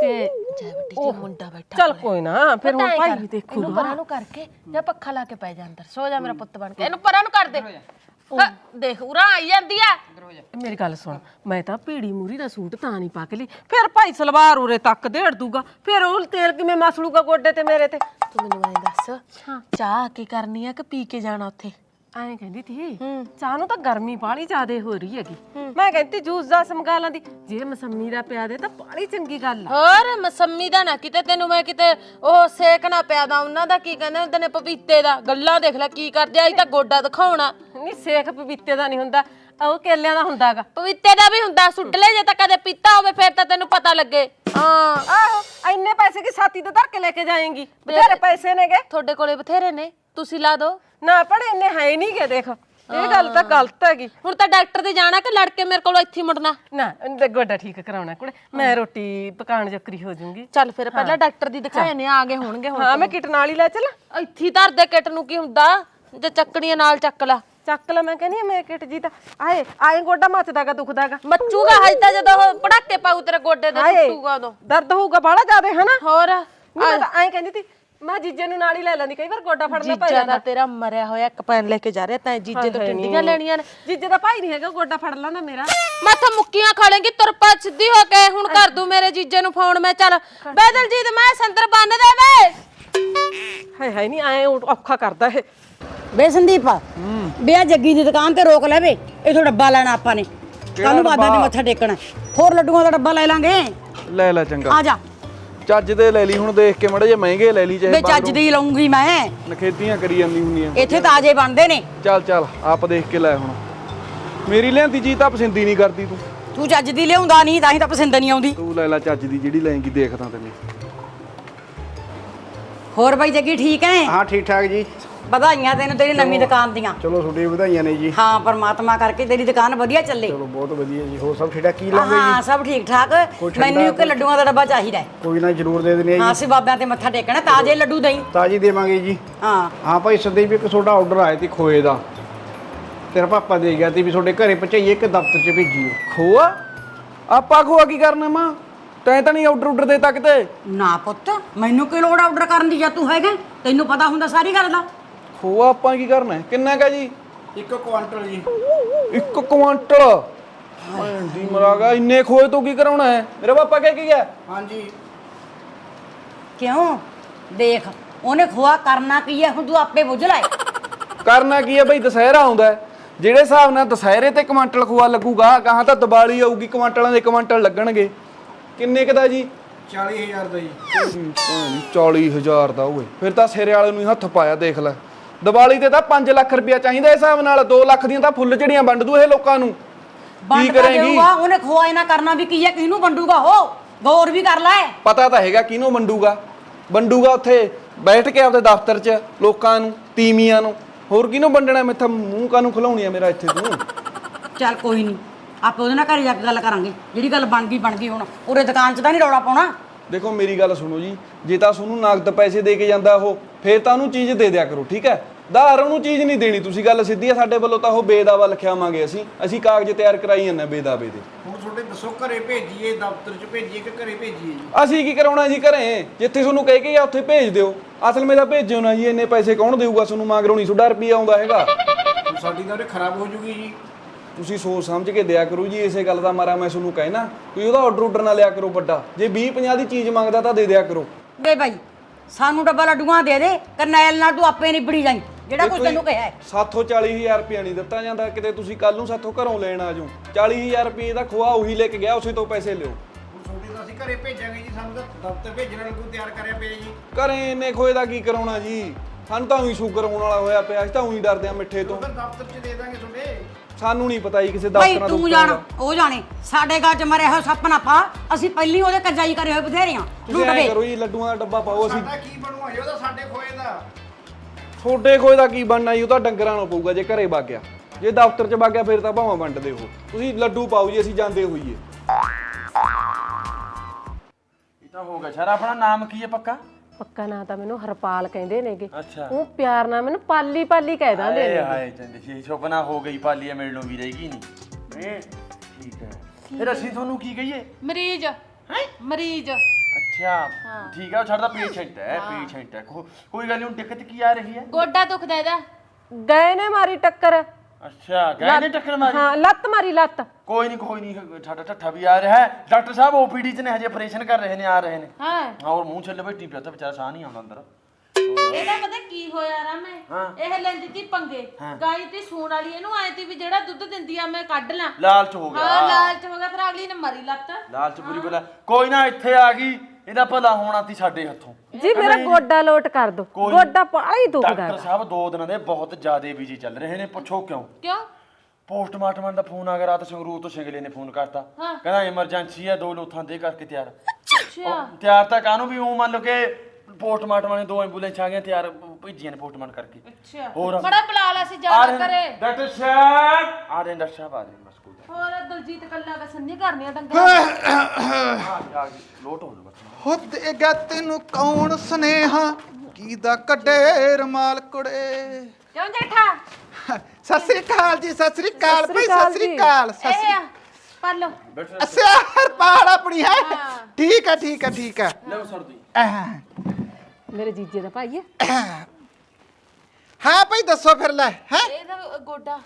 ਤੇ ਜੈ ਵੱਡੀ ਜੀ ਮੁੰਡਾ ਬੈਠਾ ਚੱਲ ਕੋਈ ਨਾ ਫਿਰ ਹੁਣ ਭਾਈ ਵੀ ਦੇਖੂਗਾ। ਇਹਨੂੰ ਪਰਾਂ ਨੂੰ ਕਰਕੇ ਜਾਂ ਪੱਖਾ ਲਾ ਕੇ ਪੈ ਜਾ ਅੰਦਰ। ਸੋ ਜਾ ਮੇਰਾ ਪੁੱਤ ਬਣ ਕੇ। ਇਹਨੂੰ ਪਰਾਂ ਨੂੰ ਕਰ ਦੇ। ਹਾਂ, ਦੇਖ ਉਰਾ ਆਈ ਜਾਂਦੀ ਆ ਮੇਰੀ ਗੱਲ ਸੁਣ ਮੈਂ ਤਾਂ ਪੀੜੀ ਮੂਰੀ ਦਾ ਸੂਟ ਤਾਂ ਨਹੀਂ ਪਾ ਕੇ ਲਈ। ਫਿਰ ਭਾਈ ਸਲਵਾਰ ਉਰੇ ਤੱਕ ਦੇੜ ਦੂਗਾ। ਫਿਰ ਉਹ ਤੇਲ ਕਿਵੇਂ ਮਸਲੂਗਾ ਗੋਡੇ ਤੇ ਮੇਰੇ ਤੇ? ਤੂੰ ਮੈਨੂੰ ਐਂ ਦੱਸ। ਚਾਹ ਕੀ ਕਰਨੀ ਆ ਕਿ ਪੀ ਕੇ ਜਾਣਾ ਉੱਥੇ? ਐਂ ਕਹਿੰਦੀ ਤੀ ਚਾਹ ਨੂੰ ਤਾਂ ਗਰਮੀ ਬਾਹਲੀ ਜ਼ਿਆਦੇ ਹੋ ਰਹੀ ਹੈਗੀ। ਮੈਂ ਕਹਿੰਦੀ ਜੂਸ ਦਾ ਸਮਗਾ ਲਾਂਦੀ ਜੇ ਮਸੰਮੀ ਦਾ ਪਿਆ ਦੇ ਤਾਂ ਬਾਹਲੀ ਚੰਗੀ ਗੱਲ ਆ। ਹੋਰ ਮਸੰਮੀ ਦਾ ਨਾ ਕਿਤੇ ਤੈਨੂੰ ਮੈਂ ਕਿਤੇ ਉਹ ਸੇਕ ਨਾ ਪਿਆਦਾ ਉਹਨਾਂ ਦਾ ਕੀ ਕਹਿੰਦੇ ਹੁੰਦੇ ਨੇ ਪਪੀਤੇ ਦਾ। ਗੱਲਾਂ ਦੇਖ ਲੈ ਕੀ ਕਰਦੇ ਆਈ ਤਾਂ ਗੋਡਾ ਦਿਖਾਉਣਾ। ਨਹੀਂ ਸੇਖ ਪਪੀਤੇ ਦਾ ਨਹੀਂ ਹੁੰਦਾ। ਉਹ ਕੇਲਿਆਂ ਦਾ ਹੁੰਦਾਗਾ। ਪਪੀਤੇ ਦਾ ਵੀ ਹੁੰਦਾ ਸੁੱਟ ਲੈ ਜੇ ਤਾਂ ਕਦੇ ਪੀਤਾ ਹੋਵੇ ਫਿਰ ਤਾਂ ਤੈਨੂੰ ਪਤਾ ਲੱਗੇ। ਹਾਂ। ਆਹੋ ਇੰਨੇ ਪੈਸੇ ਕੀ ਸਾਥੀ ਤੇ ਧਰ ਕੇ ਲੈ ਕੇ ਜਾਏਂਗੀ। ਬਥੇਰੇ ਪੈਸੇ ਨੇਗੇ। ਤੁਹਾਡੇ ਕੋਲੇ ਬਥੇਰੇ ਨੇ ਤੁਸੀਂ ਲਾ ਦੋ। ਨਾ ਪੜੇ ਇੰਨੇ ਹੈ ਨਹੀਂ ਗੇ ਦੇਖ। ਇਹ ਗੱਲ ਤਾਂ ਗਲਤ ਹੈਗੀ। ਹੁਣ ਤਾਂ ਡਾਕਟਰ ਦੇ ਜਾਣਾ ਕਿ ਲੜ ਕੇ ਮੇਰੇ ਕੋਲ ਇੱਥੇ ਹੀ ਮੁੜਨਾ? ਨਾ ਇਹਦੇ ਗੋਡਾ ਠੀਕ ਕਰਾਉਣਾ ਕੁੜੇ। ਮੈਂ ਰੋਟੀ ਪਕਾਉਣ ਜੋਕਰੀ ਹੋ ਜਾਊਂਗੀ। ਚੱਲ ਫਿਰ ਪਹਿਲਾਂ ਡਾਕਟਰ ਦੀ ਦਿਖਾਏ ਨੇ ਆ ਗਏ ਹੋਣਗੇ ਹੁਣ ਹਾਂ ਮੈਂ ਕਿਟ ਨਾਲ ਹੀ ਲੈ ਚੱਲ। ਇੱਥੇ ਹੀ ਧਰ ਦੇ ਕਿਟ ਨੂੰ ਕੀ ਹੁੰਦਾ? ਜੇ ਚੱਕਣੀਆਂ ਨਾਲ ਚੱਕ ਲਾ। ਚੱਕ ਲੈ ਮੈਂ ਕਹਿੰਦੀ ਮੇਰੇ ਕਿਟ ਜੀ ਤਾਂ ਆਏ ਆਏ ਗੋਡਾ ਮੱਚਦਾਗਾ ਦੁਖਦਾਗਾ। ਮੱਚੂਗਾ ਹਜੇ ਤਾਂ ਜਦੋਂ ਉਹ ਪੜਾਕੇ ਪਾਉ ਤੇਰੇ ਗੋਡੇ ਆਏ ਟੁੱਟੂਗਾ ਉਦੋਂ। ਦਰਦ ਹੋਊਗਾ ਬਾਹਲਾ ਜ਼ਿਆਦੇ ਹਨਾ? ਹੋਰ ਨਹੀਂ, ਮੈਂ ਤਾਂ ਐਂ ਕਹਿੰਦੀ ਤੀ ਮੈਂ ਜੀਜੇ ਨੂੰ ਨਾਲ ਹੀ ਲੈ ਲੈਂਦੀ ਕਈ ਵਾਰ ਗੋਡਾ ਫੜਨਾ ਪੈ ਜੀਜਾ ਜਾਂਦਾ। ਦਾ ਤੇਰਾ ਮਰਿਆ ਹੋਇਆ ਇੱਕ ਪੈਨ ਲੈ ਕੇ ਜਾ ਰਿਹਾ ਤਾਂ ਜੀਜੇ ਤੋਂ ਟਿੰਡੀਆਂ ਲੈਣੀਆਂ ਨੇ। ਜੀਜੇ ਦਾ ਭਾਈ ਨਹੀਂ ਹੈਗਾ ਗੋਡਾ ਫੜ ਲੈਂਦਾ ਮੇਰਾ। ਮੈਂ ਤਾਂ ਮੁੱਕੀਆਂ ਖਾ ਲੇਂਗੀ ਤੁਰਪਾ ਸਿੱਧੀ ਹੋ ਕੇ ਹੁਣ ਕਰ ਦੂੰ ਮੇਰੇ ਜੀਜੇ ਨੂੰ ਫੋਨ ਮੈਂ ਚੱਲ ਬੈਦਲਜੀਤ ਮੈਂ ਸੰਦਰ ਬੰਨ ਦੇ ਵੇ ਹਾਏ ਹਾਏ ਨਹੀਂ ਐ ਔਖਾ ਕਰਦਾ ਇਹ। ਬੇ ਸੰਦੀਪ ਬਿਆ ਜੱਗੀ ਦੀ ਦੁਕਾਨ ਤੇ ਰੋਕ ਲੈ ਵੇ ਇਥੋਂ ਡੱਬਾ ਲੈਣਾ ਆਪਾਂ ਨੇ। ਕੱਲ ਬਾਬੇ ਦੇ ਮੱਥਾ ਟੇਕਣਾ। ਹੋਰ ਲੱਡੂਆਂ ਦਾ ਡੱਬਾ ਲੈ ਲਾਂਗੇ। ਲੈ ਲੈ ਚੰਗਾ। ਆ ਜਾ। ਚੱਜ ਦੇ ਲੈ ਲਈ ਹੁਣ ਦੇਖ ਕੇ ਮੜੇ ਜੇ ਮਹਿੰਗੇ ਲੈ ਲਈ ਬੇ ਚਾਹੇ ਚੱਜ ਦੀ ਲਾਉਂਗੀ ਮੈਂ। ਨਖੇਤੀਆਂ ਕਰੀ ਜਾਂਦੀ ਹੁੰਦੀਆਂ। ਇੱਥੇ ਤਾਜੇ ਬਣਦੇ ਨੇ। ਚੱਲ ਚੱਲ ਆਪ ਦੇਖ ਕੇ ਲੈ ਹੁਣ। ਮੇਰੀ ਲਿਆਂਦੀ ਚੀਜ਼ ਤਾਂ ਪਸੰਦ ਹੀ ਨਹੀਂ ਕਰਦੀ ਤੂੰ। ਤੂੰ ਚੱਜ ਦੀ ਲਿਆਉਂਦਾ ਨਹੀਂ ਤਾਂ ਹੀ ਤਾਂ ਪਸੰਦ ਨਹੀਂ ਆਉਂਦੀ। ਤੂੰ ਲੈ ਲੈ ਚੱਜ ਦੀ ਜਿਹੜੀ ਲੈਂਗੀ ਦੇਖਦਾ ਤੈਨੂੰ। ਹੋਰ ਬਾਈ ਜੱਗੀ ਠੀਕ ਹੈ ਹਾਂ ਠੀਕ ਠਾਕ ਜੀ। ਵਧਾਈਆਂ ਤੈਨੂੰ ਤੇਰੀ ਨਵੀਂ ਦੁਕਾਨ ਦੀਆਂ। ਚਲੋ ਤੁਹਾਡੀ ਵਧਾਈਆਂ ਨੇ ਜੀ। ਹਾਂ ਪਰਮਾਤਮਾ ਕਰਕੇ ਤੇਰੀ ਦੁਕਾਨ ਵਧੀਆ ਚੱਲੇ। ਚਲੋ ਬਹੁਤ ਵਧੀਆ ਜੀ। ਹੋਰ ਸਭ ਠੀਕ ਠਾਕ? ਕੀ ਲਾਂਗੇ ਹਾਂ ਸਭ ਠੀਕ ਠਾਕ। ਕੋਈ ਠੰਡਾ, ਮੈਨੂੰ ਇੱਕ ਲੱਡੂਆਂ ਦਾ ਡੱਬਾ ਚਾਹੀਦਾ ਹੈ। ਕੋਈ ਨਾ ਜ਼ਰੂਰ ਦੇ ਦਿੰਦੇ ਆ ਹਾਂ ਜੀ ਅਸੀਂ ਬਾਬਿਆਂ ਤੇ ਮੱਥਾ ਟੇਕਣਾ ਤਾਜ਼ੇ ਲੱਡੂ ਦਈ ਤਾਜੀ ਦੇਵਾਂਗੇ ਜੀ। ਹਾਂ। ਹਾਂ ਭਾਈ ਸੰਦੀਪ ਇੱਕ ਤੁਹਾਡਾ ਆਰਡਰ ਆਇਆ ਸੀ ਖੋਏ ਦਾ। ਤੇਰਾ ਪਾਪਾ ਦੇ ਗਿਆ ਸੀ ਵੀ ਤੁਹਾਡੇ ਘਰੇ ਪਹੁੰਚਾਈਏ ਇੱਕ ਦਫ਼ਤਰ 'ਚ ਭੇਜੀਓ ਖੋਆ? ਆਪਾਂ ਖੋਆ ਕੀ ਕਰਨਾ ਮਾਂ? ਤੈਂ ਤਾਂ ਨਹੀਂ ਆਰਡਰ ਆਰਡਰ ਦੇ ਤੱਕ ਤੇ। ਨਾ ਪੁੱਤ ਮੈਨੂੰ ਕੀ ਲੋੜ ਆਰਡਰ ਕਰਨ ਦੀ? ਜਾਂ ਤੂੰ ਹੈਗਾ ਤੈਨੂੰ ਪਤਾ ਹੁੰਦਾ ਸਾਰੀ ਗੱਲ ਦਾ। ਖੋਆ ਆਪਾਂ ਕੀ ਕਰਨਾ ਹੈ? ਕਿੰਨਾ ਕਾ ਜੀ? ਇੱਕ ਕੁਆਂਟਲ ਜੀ। ਇੱਕ ਕੁਆਂਟਲ? ਦੀ ਮਰਾਗਾ ਇੰਨੇ ਖੋਏ ਤੋਂ ਕੀ ਕਰਾਉਣਾ ਹੈ? ਮੇਰਾ ਪਾਪਾ ਕਹਿ ਕੀ ਗਿਆ। ਹਾਂਜੀ। ਕਿਉਂ? ਦੇਖ ਉਹਨੇ ਖੋਆ ਕਰਨਾ ਕੀ ਹੈ? ਹੁਣ ਤੂੰ ਆਪੇ ਬੁੱਝ ਲੈ। ਕਰਨਾ ਕੀ ਹੈ ਬਈ? ਦੁਸਹਿਰਾ ਆਉਂਦਾ ਹੈ। ਜਿਹੜੇ ਹਿਸਾਬ ਨਾਲ ਦੁਸਹਿਰੇ ਤੇ ਕੁਆਂਟਲ ਖੋਆ ਲੱਗੂਗਾ ਕਹਾਂ ਤਾਂ ਦੀਵਾਲੀ ਆਊਗੀ ਕੁਆਂਟਲਾਂ ਦੇ ਕੁਆਂਟਲ ਲੱਗਣਗੇ। ਕਿੰਨੇ ਕੁ ਦਾ ਜੀ? 40000 ਦਾ ਜੀ। 40000 ਦਾ ਓਏ। ਫਿਰ ਤਾਂ ਸਿਰੇ ਵਾਲੇ ਨੂੰ ਹੀ ਹੱਥ ਪਾਇਆ ਦੇਖ ਲੈ। ਦੀਵਾਲੀ ਤੇ ਤਾਂ 5 ਲੱਖ ਰੁਪਇਆ ਚਾਹੀਦਾ ਇਸ ਹਿਸਾਬ ਨਾਲ। 2 ਲੱਖ ਦੀਆਂ ਤਾਂ ਫੁੱਲ ਝੜੀਆਂ ਵੰਡ ਦੂ ਇਹ ਲੋਕਾਂ ਨੂੰ। ਕੀ ਬੰਦ ਕਰ ਕਰੇਗੀ? ਦੇਊਗਾ ਉਹਨੇ ਖੋਆ ਇਹਨਾਂ ਕਰਨਾ ਵੀ ਕੀ ਹੈ ਕਿਹਨੂੰ ਵੰਡੂਗਾ ਉਹ? ਗੌਰ ਵੀ ਕਰ ਲੈ। ਪਤਾ ਤਾਂ ਹੈਗਾ ਕਿਹਨੂੰ ਵੰਡੂਗਾ। ਵੰਡੂਗਾ ਉੱਥੇ ਬੈਠ ਕੇ ਆਪਦੇ ਦਫ਼ਤਰ 'ਚ ਲੋਕਾਂ ਨੂੰ ਤੀਮੀਆਂ ਨੂੰ। ਹੋਰ ਕਿਹਨੂੰ ਵੰਡਣਾ? ਮੈਥਾ ਮੂੰਹ ਕਾਨੂੰ ਖਲਾਉਣੀ ਆ ਮੇਰਾ ਇੱਥੇ ਤੂੰ? ਚੱਲ ਕੋਈ ਨਹੀਂ ਆਪੇ ਉਹਦੇ ਨਾਲ ਘਰੇ ਜਾ ਕੇ ਗੱਲ ਕਰਾਂਗੇ। ਜਿਹੜੀ ਗੱਲ ਬਣ ਗਈ ਬਣ ਗਈ ਹੁਣ। ਉਰੇ ਦੁਕਾਨ 'ਚ ਤਾਂ ਨਹੀਂ ਰੌਲਾ ਪਾਉਣਾ। ਦੇਖੋ ਮੇਰੀ ਗੱਲ ਸੁਣੋ ਜੀ ਜੇ ਤਾਂ ਤੁਹਾਨੂੰ ਨਗਦ ਪੈਸੇ ਦੇ ਕੇ ਜਾਂਦਾ ਉਹ ਫੇਰ ਤਾਂ ਉਹਨੂੰ ਚੀਜ਼ ਦੇ ਦਿਆ ਕਰੋ ਠੀਕ ਹੈ? ਧਾਰ ਉਹਨੂੰ ਚੀਜ਼ ਨਹੀਂ ਦੇਣੀ ਤੁਸੀਂ ਗੱਲ ਸਿੱਧੀ ਆ ਸਾਡੇ ਵੱਲੋਂ ਤਾਂ ਉਹ ਬੇਦਾਵਾ ਲਿਖਿਆਵਾਂਗੇ ਅਸੀਂ ਅਸੀਂ ਕਾਗਜ਼ ਤਿਆਰ ਕਰਾਈ ਜਾਂਦੇ ਬੇਦਾਵੇ ਦੇ। ਹੁਣ ਤੁਹਾਡੇ ਦੱਸੋ ਘਰੇ ਭੇਜੀਏ ਦਫ਼ਤਰ 'ਚ ਭੇਜੀਏ ਕਿ ਘਰੇ ਭੇਜੀਏ ਜੀ? ਅਸੀਂ ਕੀ ਕਰਾਉਣਾ ਜੀ ਘਰੇ? ਜਿੱਥੇ ਤੁਹਾਨੂੰ ਕਹਿ ਕੇ ਆ ਉੱਥੇ ਭੇਜ ਦਿਓ। ਅਸਲ ਮੇਰਾ ਭੇਜਿਓ ਨਾ ਜੀ ਇੰਨੇ ਪੈਸੇ ਕੌਣ ਦੇਊਗਾ ਤੁਹਾਨੂੰ? ਨਹੀਂ ਤੁਹਾਡਾ ਰੁਪਈਆ ਆਉਂਦਾ ਹੈਗਾ। ਸਾਡੀ ਤਾਂ ਖਰਾਬ ਹੋ ਜੂਗੀ ਜੀ। ਤੁਸੀਂ ਸੋਚ ਸਮਝ ਕੇ ਦਿਆ ਕਰੋ ਜੀ ਇਸੇ ਗੱਲ ਦਾ ਮਾਰਾ ਮੈਂ ਤੁਹਾਨੂੰ ਕਹਿਣਾ। ਕੋਈ ਉਹਦਾ ਆਰਡਰ ਆਰਡਰ ਨਾ ਲਿਆ ਕਰੋ ਵੱਡਾ। ਜੇ 20 50 ਦੀ ਚੀਜ਼ ਮੰਗਦਾ ਤਾਂ ਦੇ ਦਿਆ ਕਰੋ। ਦੇ ਭਾਈ ਸਾਨੂੰ ਡੱਬਾ ਲੱਡੂਆਂ ਦੇ ਦੇ ਕਰਨੈਲ ਨਾਲ ਤੂੰ ਆਪੇ ਨਿਬੜੀ ਜਾਈ। ਜਿਹੜਾ ਕੁਝ ਤੈਨੂੰ ਕਿਹਾ ਹੈ। ਸਾਥੋਂ 40000 ਰੁਪਇਆ ਨਹੀਂ ਦਿੱਤਾ ਜਾਂਦਾ ਕਿਤੇ ਤੁਸੀਂ ਕੱਲ ਨੂੰ ਸਾਥੋਂ ਘਰੋਂ ਲੈਣ ਆ ਜਾਓ। 40000 ਰੁਪਏ ਦਾ ਖੋਆ ਉਹੀ ਲੈ ਕੇ ਗਿਆ ਉਸੇ ਤੋਂ ਪੈਸੇ ਲਿਓ। ਹੁਣ ਤੁਹਾਡੇ ਤਾਂ ਅਸੀਂ ਘਰੇ ਭੇਜਾਂਗੇ ਜੀ ਸਾਨੂੰ ਤਾਂ ਦਫ਼ਤਰ ਭੇਜਣ ਵਾਲਾ ਕੋਈ ਤਿਆਰ ਕਰਿਆ ਪਿਆ ਜੀ। ਘਰੇ ਇੰਨੇ ਖੋਏ ਦਾ ਕੀ ਕਰਾਉਣਾ ਜੀ? ਸਾਨੂੰ ਤਾਂ ਉਹੀ ਸ਼ੂਗਰ ਹੋਣ ਵਾਲਾ ਹੋਇਆ ਪਿਆ ਅਸੀਂ ਤਾਂ ਉਹੀ ਡਰਦੇ ਆ ਮਿੱਠੇ ਤੋਂ। ਫਿਰ ਦਫ਼ਤਰ 'ਚ ਦੇ ਦਾਂਗੇ ਤੁਹਾਡੇ। ਸਾਨੂੰ ਨਹੀਂ ਪਤਾ ਜੀ ਕਿਸੇ ਭਾਈ ਦਫ਼ਤਰਾਂ ਤੂੰ ਜਾਣ ਉਹ ਜਾਣੇ ਸਾਡੇ ਘਰ 'ਚ ਮਰਿਆ ਹੋਇਆ ਸੱਪ ਨਾ ਪਾ ਅਸੀਂ ਪਹਿਲੀ ਉਹਦੇ ਕਰਜਾਈ ਕਰੇ ਹੋਏ ਬਥੇਰੀਆਂ ਤੁਸੀਂ ਲੁੱਟ ਐਂ ਕਰੋ ਜੀ ਲੱਡੂਆਂ ਦਾ ਡੱਬਾ ਪਾਓ ਅਸੀਂ। ਸਾਡਾ ਕੀ ਬਣੂਗਾ ਜੀ ਉਹਦਾ ਸਾਡੇ ਖੋਏ ਦਾ। ਤੁਹਾਡੇ ਖੋਏ ਦਾ ਕੀ ਬਣਨਾ ਜੀ ਉਹ ਤਾਂ ਡੰਗਰਾਂ ਨੂੰ ਪਊਗਾ ਜੇ ਘਰੇ ਵਗ ਗਿਆ। ਜੇ ਦਫ਼ਤਰ 'ਚ ਵਗ ਗਿਆ ਫਿਰ ਤਾਂ ਭਾਵਾਂ ਵੰਡਦੇ ਹੋ ਤੁਸੀਂ ਲੱਡੂ ਪਾਓ ਜੀ ਅਸੀਂ ਜਾਂਦੇ ਹੋਈਏ। ਇਹ ਤਾਂ ਹੋ ਗਿਆ ਸਾਰਾ ਆਪਣਾ ਨਾਮ ਕੀ ਹੈ ਪੱਕਾ? ਪੱਕਾ ਨਾਂ ਤਾਂ ਮੈਨੂੰ ਹਰਪਾਲ ਕਹਿੰਦੇ ਨੇਗੇ। ਅੱਛਾ। ਉਹ ਪਿਆਰ ਨਾਲ ਮੈਨੂੰ ਪਾਲੀ ਪਾਲੀ ਕਹਿ ਦਿੰਦੇ ਹਾਏ ਨੇ ਹਾਏ ਚੰਦੇ ਸੀ ਸੁਪਨਾ ਹੋ ਗਈ ਪਾਲੀਆ ਮਿਲਣ ਨੂੰ ਵੀ ਰਹੇਗੀ ਨਹੀਂ। ਠੀਕ ਹੈ। ਫਿਰ ਅਸੀਂ ਤੁਹਾਨੂੰ ਕੀ ਕਹੀਏ? ਮਰੀਜ਼। ਹੈ? ਮਰੀਜ਼। ਅੱਛਾ ਠੀਕ ਹੈ ਉਹ ਸਾਡਾ ਪੇਸ਼ੈਂਟ ਹੈ ਪੇਸ਼ੈਂਟ ਹੈ। ਕੋ- ਕੋਈ ਗੱਲ ਨਹੀਂ ਹੁਣ ਦਿੱਕਤ ਕੀ ਆ ਰਹੀ ਹੈ? ਗੋਡਾ ਦੁਖਦਾ ਇਹਦਾ। ਗਏ ਨੇ ਮਾਰੀ ਟੱਕਰ। ਅੱਛਾ ਗਏ ਨੇ ਟੱਕਰ ਮਾਰੀ ਹਾਂ ਲੱਤ ਮਾਰੀ ਲੱਤ। ਕੋਈ ਨਹੀਂ ਕੋਈ ਨਹੀਂ ਸਾਡਾ ਠੱਠਾ ਵੀ ਆ ਰਿਹਾ ਹੈ। ਡਾਕਟਰ ਸਾਹਿਬ ਓਪੀਡੀ 'ਚ ਨੇ ਹਜੇ ਆਪਰੇਸ਼ਨ ਕਰ ਰਹੇ ਨੇ ਆ ਰਹੇ ਨੇ। ਹਾਂ। ਹਾਂ ਔਰ ਮੂੰਹ ਛੱਲੇ ਬੈਠੀ ਪਿਆ ਤਾਂ ਵਿਚਾਰਾ ਸਾਹ ਨਹੀਂ ਆਉਂਦਾ ਅੰਦਰ। ਇਹਦਾ ਪਤਾ ਕੀ ਹੋਇਆ ਰਾਮੇ ਇਹ ਲੈਂਦੀ ਤੀ ਪੰਗੇ। ਗਾਈ ਤੇ ਸੂਣ ਵਾਲੀ। ਇਹਨੂੰ ਆਏ ਤੀ ਵੀ ਜਿਹੜਾ ਦੁੱਧ ਦਿੰਦੀ ਆ ਮੈਂ ਕੱਢ ਲਾਂ। ਲਾਲਚ ਹੋ ਹਾਂ ਗਿਆ ਲਾਲਚ ਹੋ ਗਿਆ ਫਿਰ ਅਗਲੀ ਨੇ ਮਰੀ ਲੱਤ। ਲਾਲਚ ਪੂਰੀ ਬਲਾ। ਕੋਈ ਨਾ ਇੱਥੇ ਆ ਗਈ। ਇਹਦਾ ਭਲਾ ਹੋਣਾ ਤੀ ਸਾਡੇ ਹੱਥੋਂ। ਜੀ ਮੇਰਾ ਗੋਡਾ ਲੋਟ ਕਰ ਦੋ ਗੋਡਾ ਪਾਲੀ ਦੁਖਦਾ ਡਾਕਟਰ ਸਾਹਿਬ ਦੋ ਦਿਨਾਂ ਦੇ ਬਹੁਤ ਜ਼ਿਆਦਾ ਬਿਜ਼ੀ ਚੱਲ ਰਹੇ ਨੇ। ਪੁੱਛੋ ਕਿਉਂ? ਕਿਉਂ? ਪੋਸਟਮਾਰਟਮ ਦਾ ਫੋਨ ਆ ਗਿਆ ਰਾਤ ਸੰਗਰੂਰ ਤੋਂ ਸਿੰਗਲੇ ਨੇ ਫੋਨ ਕਰਤਾ। ਕਹਿੰਦਾ ਐਮਰਜੈਂਸੀ ਹੈ ਦੋ ਲੋਥਾਂ ਦੇ ਕਰਕੇ ਤਿਆਰ। ਅੱਛਾ। ਉਹ ਤਿਆਰ ਤਾਂ ਕਾਹਨੂੰ ਵੀ ਉਹ ਮੰਨ ਲਓ ਕਿ ਪੋਸਟਮਾਰਟਮ ਨੇ ਦੋ ਐਂਬੂਲੈਂਸ ਆ ਗਈਆਂ ਤਿਆਰ ਭੇਜੀਆਂ ਨੇ ਪੋਸਟਮਾਰਟਮ ਕਰਕੇ। ਅੱਛਾ। ਹੋਰ ਬੜਾ ਬੁਲਾ ਲਾ ਸੀ ਆ ਜਾ ਰਹੇ ਕਰੇ। ਡਾਕਟਰ ਸਾਹਿਬ ਆ ਰਹੇ ਡਾਕਟਰ ਸਾਹਿਬ ਆ ਰਹੇ ਬਸ ਕੋਈ ਹੋਰ ਦਲਜੀਤ ਕੱਲਾ ਦਾ ਸੰਨੀ ਕਰਨੀਆਂ ਡੰਗਰ ਨਹੀਂ। ਆ ਗਈ, ਲੋਟ ਹੋ ਜਾ ਬਸ। ਹੋ ਦੇਗਾ ਤੈਨੂੰ ਕੌਣ ਸੁਨੇਹਾ? ਕੀ ਦਾ ਕੱਢੇ ਰਮਾਲ ਕੁੜੇ? ਕਿਉਂ ਜੇਠਾ? ਸਤਿ ਸ੍ਰੀ ਅਕਾਲ ਜੀ ਸਤਿ ਸ੍ਰੀ ਅਕਾਲ ਭਾਈ ਸਤਿ ਸ੍ਰੀ ਅਕਾਲ ਸਤਿ ਇਹ ਸ੍ਰੀ ਆ ਪਰ ਲੋ ਅੱਛਾ ਹਰਪਾਲ ਆਪਣੀ ਹੈ। ਠੀਕ ਹੈ ਠੀਕ ਹੈ ਠੀਕ ਹੈ। ਲਓ ਸਰਦੀ ਅਹ, ਮੇਰੇ ਜੀਜੇ ਦਾ ਭਾਈ ਹੈ। ਹਾਂ ਭਾਈ ਦੱਸੋ ਫਿਰ ਲੈ ਹੈ? ਇਹਦਾ ਗੋਡਾ।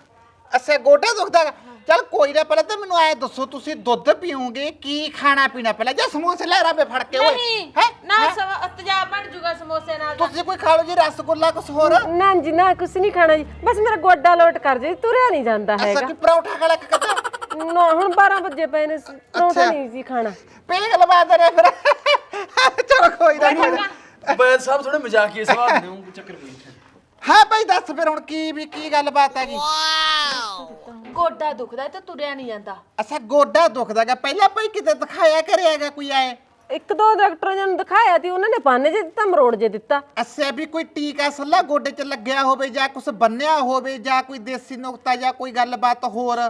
ਅੱਛਾ ਗੋਡਾ ਦੁਖਦਾ ਗਾ? ਚੱਲ ਕੋਈ ਨਾ ਪਹਿਲਾਂ ਤਾਂ ਮੈਨੂੰ ਐ ਦੱਸੋ ਤੁਸੀਂ ਦੁੱਧ ਪੀਓਗੇ ਕੀ ਖਾਣਾ ਪੀਣਾ ਪਹਿਲਾਂ? ਜਾਂ ਸਮੋਸੇ ਲੈ ਰਾਬੇ ਫੜ ਕੇ ਓਏ। ਨਹੀਂ ਹੈ? ਨਾ ਸਵਾ ਤਜਾਬ ਬਣ ਜੂਗਾ ਸਮੋਸੇ ਨਾਲ ਤਾਂ। ਤੁਸੀਂ ਕੋਈ ਖਾ ਲਓ ਜੀ ਰਸਗੁੱਲਾ ਕੁਛ ਹੋਰ। ਨਾ ਜੀ ਨਾ ਕੁਛ ਨਹੀਂ ਖਾਣਾ ਜੀ। ਬਸ ਮੇਰਾ ਗੋਡਾ ਲੋਟ ਕਰ ਜੇ ਤੁਰਿਆ ਨਹੀਂ ਜਾਂਦਾ ਅੱਛਾ ਹੈਗਾ। ਕਿ ਪਰੌਠਾ ਖਾ ਲੈ ਕੇ ਕਦਾ ਨਾ ਹੁਣ 12 ਵਜੇ ਪਏ ਨੇ ਪਰੌਂਠਾ। ਨਹੀਂ ਸੀ ਖਾਣਾ। ਪੇਗ ਲਵਾ ਦੇ ਰੇ ਫਿਰ। ਚਲੋ ਕੋਈ ਨਾ ਕੋਈ ਨਾ। ਬੈਦ ਸਾਹਿਬ ਥੋੜੇ ਮਜ਼ਾਕੀਏ ਦੇ ਨੇ ਚੱਕਰ ਪਈ ਹਾਂ ਭਾਈ ਦੱਸ ਫਿਰ ਹੁਣ ਕੀ ਵੀ ਕੀ ਗੱਲਬਾਤ ਹੈਗੀ ਗੋਡਾ ਦੁਖਦਾ ਤੇ ਤੁਰਿਆ ਨਹੀਂ ਜਾਂਦਾ। ਅੱਛਾ ਗੋਡਾ ਦੁਖਦਾਗਾ ਪਹਿਲਾਂ ਭਾਈ ਕਿਤੇ ਦਿਖਾਇਆ ਕਰਿਆਗਾ ਕੋਈ ਆਏ? ਇੱਕ ਦੋ ਡਾਕਟਰਾਂ ਜਨ ਦਿਖਾਇਆ ਸੀ ਉਹਨਾਂ ਨੇ ਬੰਨ ਜੇ ਦਿੱਤਾ ਮਰੋੜ ਜੇ ਦਿੱਤਾ। ਅੱਛਾ ਵੀ ਕੋਈ ਟੀਕਾ ਸੱਲਾ ਗੋਡੇ 'ਚ ਲੱਗਿਆ ਹੋਵੇ ਜਾਂ ਕੁਝ ਬੰਨਿਆ ਹੋਵੇ ਜਾਂ ਕੋਈ ਦੇਸੀ ਨੁਕਤਾ ਜਾਂ ਕੋਈ ਗੱਲਬਾਤ ਹੋਰ?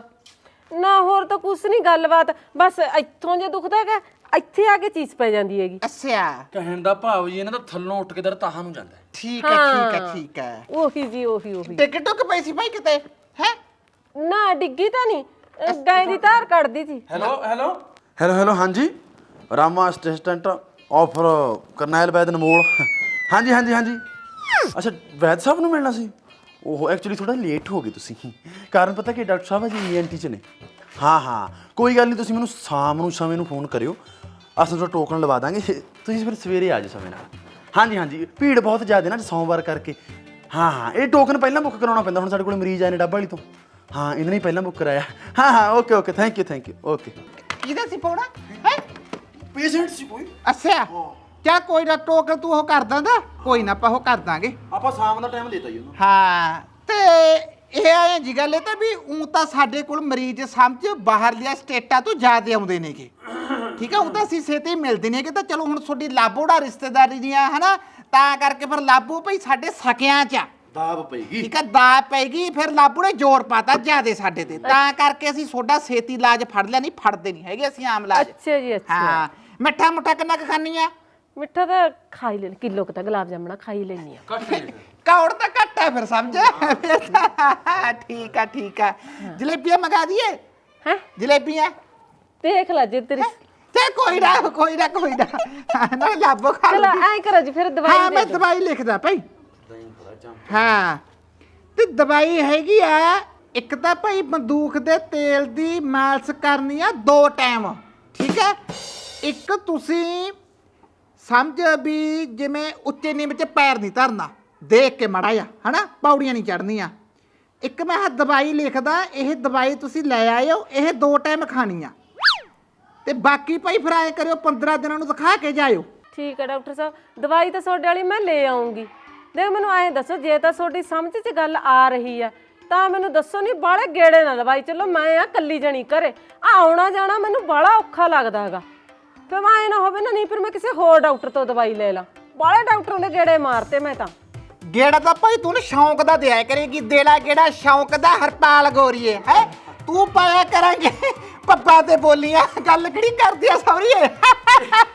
ਨਾ ਹੋਰ ਤਾਂ ਕੁਛ ਨਹੀਂ ਗੱਲਬਾਤ। ਬਸ ਇੱਥੋਂ ਜੇ ਦੁਖਦਾ ਹੈਗਾ ਇੱਥੇ ਆ ਕੇ ਚੀਜ਼ ਪੈ ਜਾਂਦੀ ਹੈਗੀ। ਅੱਛਾ। ਕਹਿਣ ਦਾ ਭਾਵ ਜੀ ਇਹਨਾਂ ਦਾ ਥੱਲੋਂ ਉੱਠ ਕੇ ਦਰ ਤਾਹਾਂ ਨੂੰ ਜਾਂਦਾ ਹੈ। ਠੀਕ ਹੈ ਠੀਕ ਹੈ ਠੀਕ ਹੈ। ਉਹੀ ਜੀ ਉਹੀ ਉਹੀ। ਟਿਕਟ ਟੁਕ ਪਈ ਸੀ ਭਾਈ ਕਿਤੇ ਹੈ? ਨਾ ਡਿੱਗੀ ਤਾਂ ਨਹੀਂ। ਗਾਂ ਦੀ ਧਾਰ ਕੱਢਦੀ ਸੀ। Hello hello. ਹੈਲੋ ਹੈਲੋ ਹਾਂਜੀ। ਰਾਮਾ ਅਸਿਸਟੈਂਟ ਆਫ ਕਰਨੈਲ ਵੈਦਨ ਮੋਲ ਹਾਂਜੀ ਹਾਂਜੀ ਹਾਂਜੀ। ਅੱਛਾ ਵੈਦ ਸਾਹਿਬ ਨੂੰ ਮਿਲਣਾ ਸੀ? ਉਹ ਐਕਚੁਅਲੀ ਥੋੜਾ ਲੇਟ ਹੋ ਗਏ ਤੁਸੀਂ। ਕਾਰਨ ਪਤਾ ਕਿ ਡਾਕਟਰ ਸਾਹਿਬ ਜੀ ਈਐਨਟੀ ਚ ਨੇ। ਹਾਂ ਹਾਂ। ਕੋਈ ਗੱਲ ਨਹੀਂ ਤੁਸੀਂ ਮੈਨੂੰ ਸ਼ਾਮ ਨੂੰ ਸਮੇਂ ਨੂੰ ਫੋਨ ਕਰਿਓ। ਅਸੀਂ ਤੁਹਾਡਾ ਟੋਕਨ ਲਵਾ ਦਾਂਗੇ। ਤੁਸੀਂ ਫਿਰ ਸਵੇਰੇ ਆ ਜਾਓ ਸਮੇਂ ਨਾਲ। ਹਾਂਜੀ ਹਾਂਜੀ। ਭੀੜ ਬਹੁਤ ਜ਼ਿਆਦਾ ਨਾ ਅੱਜ ਸੋਮਵਾਰ ਕਰਕੇ। ਹਾਂ ਹਾਂ। ਇਹ ਟੋਕਨ ਪਹਿਲਾਂ ਬੁੱਕ ਕਰਾਉਣਾ ਪੈਂਦਾ। ਹੁਣ ਸਾਡੇ ਕੋਲ ਮਰੀਜ਼ ਆਏ ਨੇ ਡੱਬਾ ਵਾਲੀ ਤੋਂ। ਹਾਂ ਇਹਨਾਂ ਨੇ ਪਹਿਲਾਂ ਬੁੱਕ ਕਰਾਇਆ। ਹਾਂ ਹਾਂ। Okay okay thank you thank you okay ਕਿਹਦਾ ਸੀ ਪੌੜਾ ਹੈ? ਪੇਸ਼ੈਂਟ ਸੀ ਕੋਈ? ਅੱਛਾ। ਕਿਆ ਕੋਈ ਨਾ ਟੋਕਨ ਤੂੰ ਉਹ ਕਰ ਦਿੰਦਾ। ਕੋਈ ਨਾ ਆਪਾਂ ਉਹ ਕਰ ਦਾਂਗੇ। ਆਪਾਂ ਸ਼ਾਮ ਦਾ ਟਾਈਮ ਦੇਤਾ ਜੀ ਉਹਨੂੰ। ਹਾਂ। ਤੇ ਇਹ ਆਏ ਜੀ ਗੱਲ ਇਹ ਤਾਂ ਵੀ ਉਂ ਤਾਂ ਸਾਡੇ ਕੋਲ ਮਰੀਜ਼ ਸਮਝ ਬਾਹਰਲੀਆਂ ਸਟੇਟਾਂ ਤੋਂ ਜ਼ਿਆਦਾ ਆਉਂਦੇ ਨੇਗੇ। ਠੀਕ ਹੈ ਉਹ ਤਾਂ ਅਸੀਂ ਹੀ ਮਿਲਦੇ ਨੇਗੇ। ਤਾਂ ਚਲੋ ਹੁਣ ਤੁਹਾਡੀ ਲਾਬੋੜਾ ਰਿਸ਼ਤੇਦਾਰੀ ਦੀਆਂ ਹਨਾ? ਤਾਂ ਕਰਕੇ ਫਿਰ ਲਾਬੋ ਭਈ ਸਾਡੇ ਸਕਿਆਂ ਚ ਆ। ਦਾਬ ਪਈਗੀ। ਠੀਕ ਹੈ ਦਾ ਪੈਗੀ ਫਿਰ ਲਾਬੂ ਨੇ ਜ਼ੋਰ ਪਾਤਾ ਜਿਆਦੇ ਸਾਡੇ ਤੇ। ਤਾਂ ਕਰਕੇ ਅਸੀਂ ਸੋਡਾ ਛੇਤੀ ਇਲਾਜ ਫੜ ਲਿਆ ਨਹੀਂ ਫੜਦੇ ਨਹੀਂ ਹੈਗੇ ਅਸੀਂ ਆਮ ਇਲਾਜ। ਅੱਛਾ ਜੀ ਅੱਛਾ। ਹਾਂ ਮਿੱਠਾ ਮੁੱਠਾ ਕਿੰਨਾ ਕੁ ਖਾਣੀ ਆ? ਮਿੱਠਾ ਤਾਂ ਖਾ ਹੀ ਲੈਣ ਕਿਲੋ ਕੁ ਤਾਂ ਗੁਲਾਬ ਜਾਮਣਾ ਖਾ ਹੀ ਲੈਣੀ ਆ ਕੌੜ ਤਾਂ ਘੱਟ ਹੈ ਫਿਰ ਸਮਝ? ਠੀਕ ਆ ਠੀਕ ਆ। ਜਲੇਬੀਆਂ ਮੰਗਾ ਦਈਏ? ਹੈ? ਜਲੇਬੀਆਂ? ਦੇਖ ਲੈ ਜੇ ਤੇਰੀ ਤੇ ਕੋਈ ਨਾ ਕੋਈ ਨਾ ਕੋਈ ਨਾ। ਨਾ ਲਾਭੋ ਖਾ ਚਲ। ਐਂ ਕਰੋ ਜੀ ਫਿਰ ਦਵਾਈ ਹਾਂ ਮੈਂ। ਦਵਾਈ ਲਿਖਦਾ ਭਾਈ। ਹਾਂ। ਤੇ ਦਵਾਈ ਹੈਗੀ ਆ ਇੱਕ ਤਾਂ ਭਾਈ ਬੰਦੂਕ ਦੇ ਤੇਲ ਦੀ ਮਾਲਸ਼ ਕਰਨੀ ਆ ਦੋ ਟਾਈਮ ਠੀਕ ਹੈ ਇੱਕ ਤੁਸੀਂ ਸਮਝ ਵੀ ਜਿਵੇਂ ਉੱਚੇ ਨੀਮ 'ਚ ਪੈਰ ਨਹੀਂ ਧਰਨਾ। ਦੇਖ ਕੇ ਮੜਾ ਜਾ ਹਨਾ? ਪੌੜੀਆਂ ਨਹੀਂ ਚੜਨੀਆਂ ਇੱਕ ਮੈਂ ਆਹ ਦਵਾਈ ਲਿਖਦਾ, ਇਹ ਦਵਾਈ ਤੁਸੀਂ ਲੈ ਆਇਓ, ਇਹ ਦੋ ਟਾਈਮ ਖਾਣੀ ਆ ਤੇ ਬਾਕੀ ਭਾਈ ਫਿਰ ਐ ਕਰਿਓ 15 ਦਿਨਾਂ ਨੂੰ ਦਿਖਾ ਕੇ ਜਾਇਓ। ਠੀਕ ਹੈ, ਡਾਕਟਰ ਸਾਹਿਬ। ਦਵਾਈ ਤਾਂ ਤੁਹਾਡੇ ਵਾਲੀ ਮੈਂ ਲੈ ਆਉਂਗੀ। ਦੇਖ ਮੈਨੂੰ ਐਂ ਦੱਸੋ, ਜੇ ਤਾਂ ਤੁਹਾਡੀ ਸਮਝ 'ਚ ਗੱਲ ਆ ਰਹੀ ਆ ਤਾਂ ਮੈਨੂੰ ਦੱਸੋ ਨਹੀਂ ਬਾਲੇ ਗੇੜੇ ਨਾ ਦਵਾਈ ਚਲੋ, ਮੈਂ ਆ ਕੱਲੀ ਜਣੀ ਘਰੇ। ਆ ਆਉਣਾ ਜਾਣਾ ਮੈਨੂੰ ਬਾਲਾ ਔਖਾ ਲੱਗਦਾ ਹੈਗਾ। ਫਿਰ ਮੈਂ ਐਂ ਨਾ ਹੋਵੇ ਨਾ, ਨਹੀਂ, ਫਿਰ ਮੈਂ ਕਿਸੇ ਹੋਰ ਡਾਕਟਰ ਤੋਂ ਦਵਾਈ ਲੈ ਲਾਂ। ਬਾਲੇ ਡਾਕਟਰਾਂ ਦੇ ਗੇੜੇ ਮਾਰਤੇ ਮੈਂ ਤਾਂ। ਗੇੜਾ ਤਾਂ ਭਾਈ ਤੂੰ ਨਾ ਸ਼ੌਂਕ ਦਾ ਦਿਆ ਕਰੇਗੀ ਦੇਲਾ ਗੇੜਾ ਸ਼ੌਂਕ ਦਾ ਹਰਪਾਲ ਗੋਰੀਏ ਹੈ? ਤੂੰ ਪਾਇਆ ਕਰਾਂਗੇ ਪੱਪਾ ਤੇ ਬੋਲੀਆਂ ਗੱਲ ਕਿਹੜੀ ਕਰਦੀ ਆ ਸੌਰੀਏ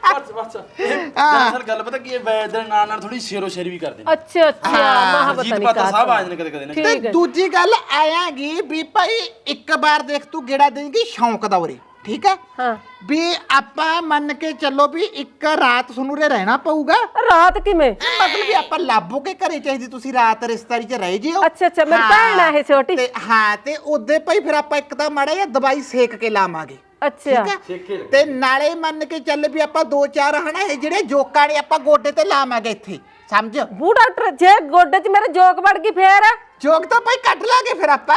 ਬਸ ਬਸ। ਦਰਅਸਲ ਗੱਲ ਪਤਾ ਕੀ ਹੈ ਵੈਦ ਦੇ ਨਾਲ ਨਾਲ ਥੋੜੀ ਸ਼ੇਰੋ ਸ਼ੇਰੀ ਵੀ ਕਰਦੇ ਨੇ ਅੱਛਾ ਅੱਛਾ ਮਹਾ ਪਤਾ ਜੀਤ ਨਹੀਂ ਪਾਤਰ ਸਾਹਿਬ ਆ ਜਾਂਦੇ ਕਦੇ ਕਦੇ ਨਾ। ਤੇ ਦੂਜੀ ਗੱਲ ਆਇਆਗੀ ਵੀ ਭਾਈ ਇੱਕ ਵਾਰ ਦੇਖ ਤੂੰ ਗੇੜਾ ਦੇਂਗੀ ਸ਼ੌਂਕ ਦਾ ਉਰੇ। ਠੀਕ ਹੈ? ਹਾਂ। ਵੀ ਆਪਾਂ ਮੰਨ ਕੇ ਚੱਲੋ ਵੀ ਇੱਕ ਰਾਤ ਤੁਹਾਨੂੰ ਉਰੇ ਰਹਿਣਾ ਪਊਗਾ। ਰਾਤ ਕਿਵੇਂ? ਮਤਲਬ ਵੀ ਆਪਾਂ ਲਾਭੋ ਕੇ ਘਰੇ ਚਾਹੀਦੀ ਤੁਸੀਂ ਰਾਤ ਰਿਸ਼ਤੇਦਾਰੀ 'ਚ ਰਹਿ ਜਿਓ। ਅੱਛਾ ਅੱਛਾ ਮੇਰੀ ਹਾਂ। ਭੈਣ ਆ ਇਹ ਛੋਟੀ। ਤੇ ਹਾਂ ਤੇ ਉਹਦੇ ਭਾਈ ਫਿਰ ਆਪਾਂ ਇੱਕ ਤਾਂ ਮਾੜਾ ਜਿਹਾ ਦਵਾਈ ਸੇਕ ਕੇ ਲਾਵਾਂਗੇ। ਅੱਛਾ। ਠੀਕ ਹੈ? ਤੇ ਨਾਲੇ ਮੰਨ ਕੇ ਚੱਲ ਵੀ ਆਪਾਂ ਦੋ ਚਾਰ ਹਨਾ ਇਹ ਜਿਹੜੇ ਜੋਕਾਂ ਨੇ ਆਪਾਂ ਗੋਡੇ ਤੇ ਲਾਵਾਂਗੇ ਇੱਥੇ ਸਮਝ? ਬੂ ਡਾਕਟਰ ਜੇ ਗੋਡੇ 'ਚ ਮੇਰੇ ਜੋਕ ਵੜ ਗਈ ਫੇਰ? ਜੋਕ ਤਾਂ ਭਾਈ ਕੱਢ ਲਾਂਗੇ ਫਿਰ ਆਪਾਂ।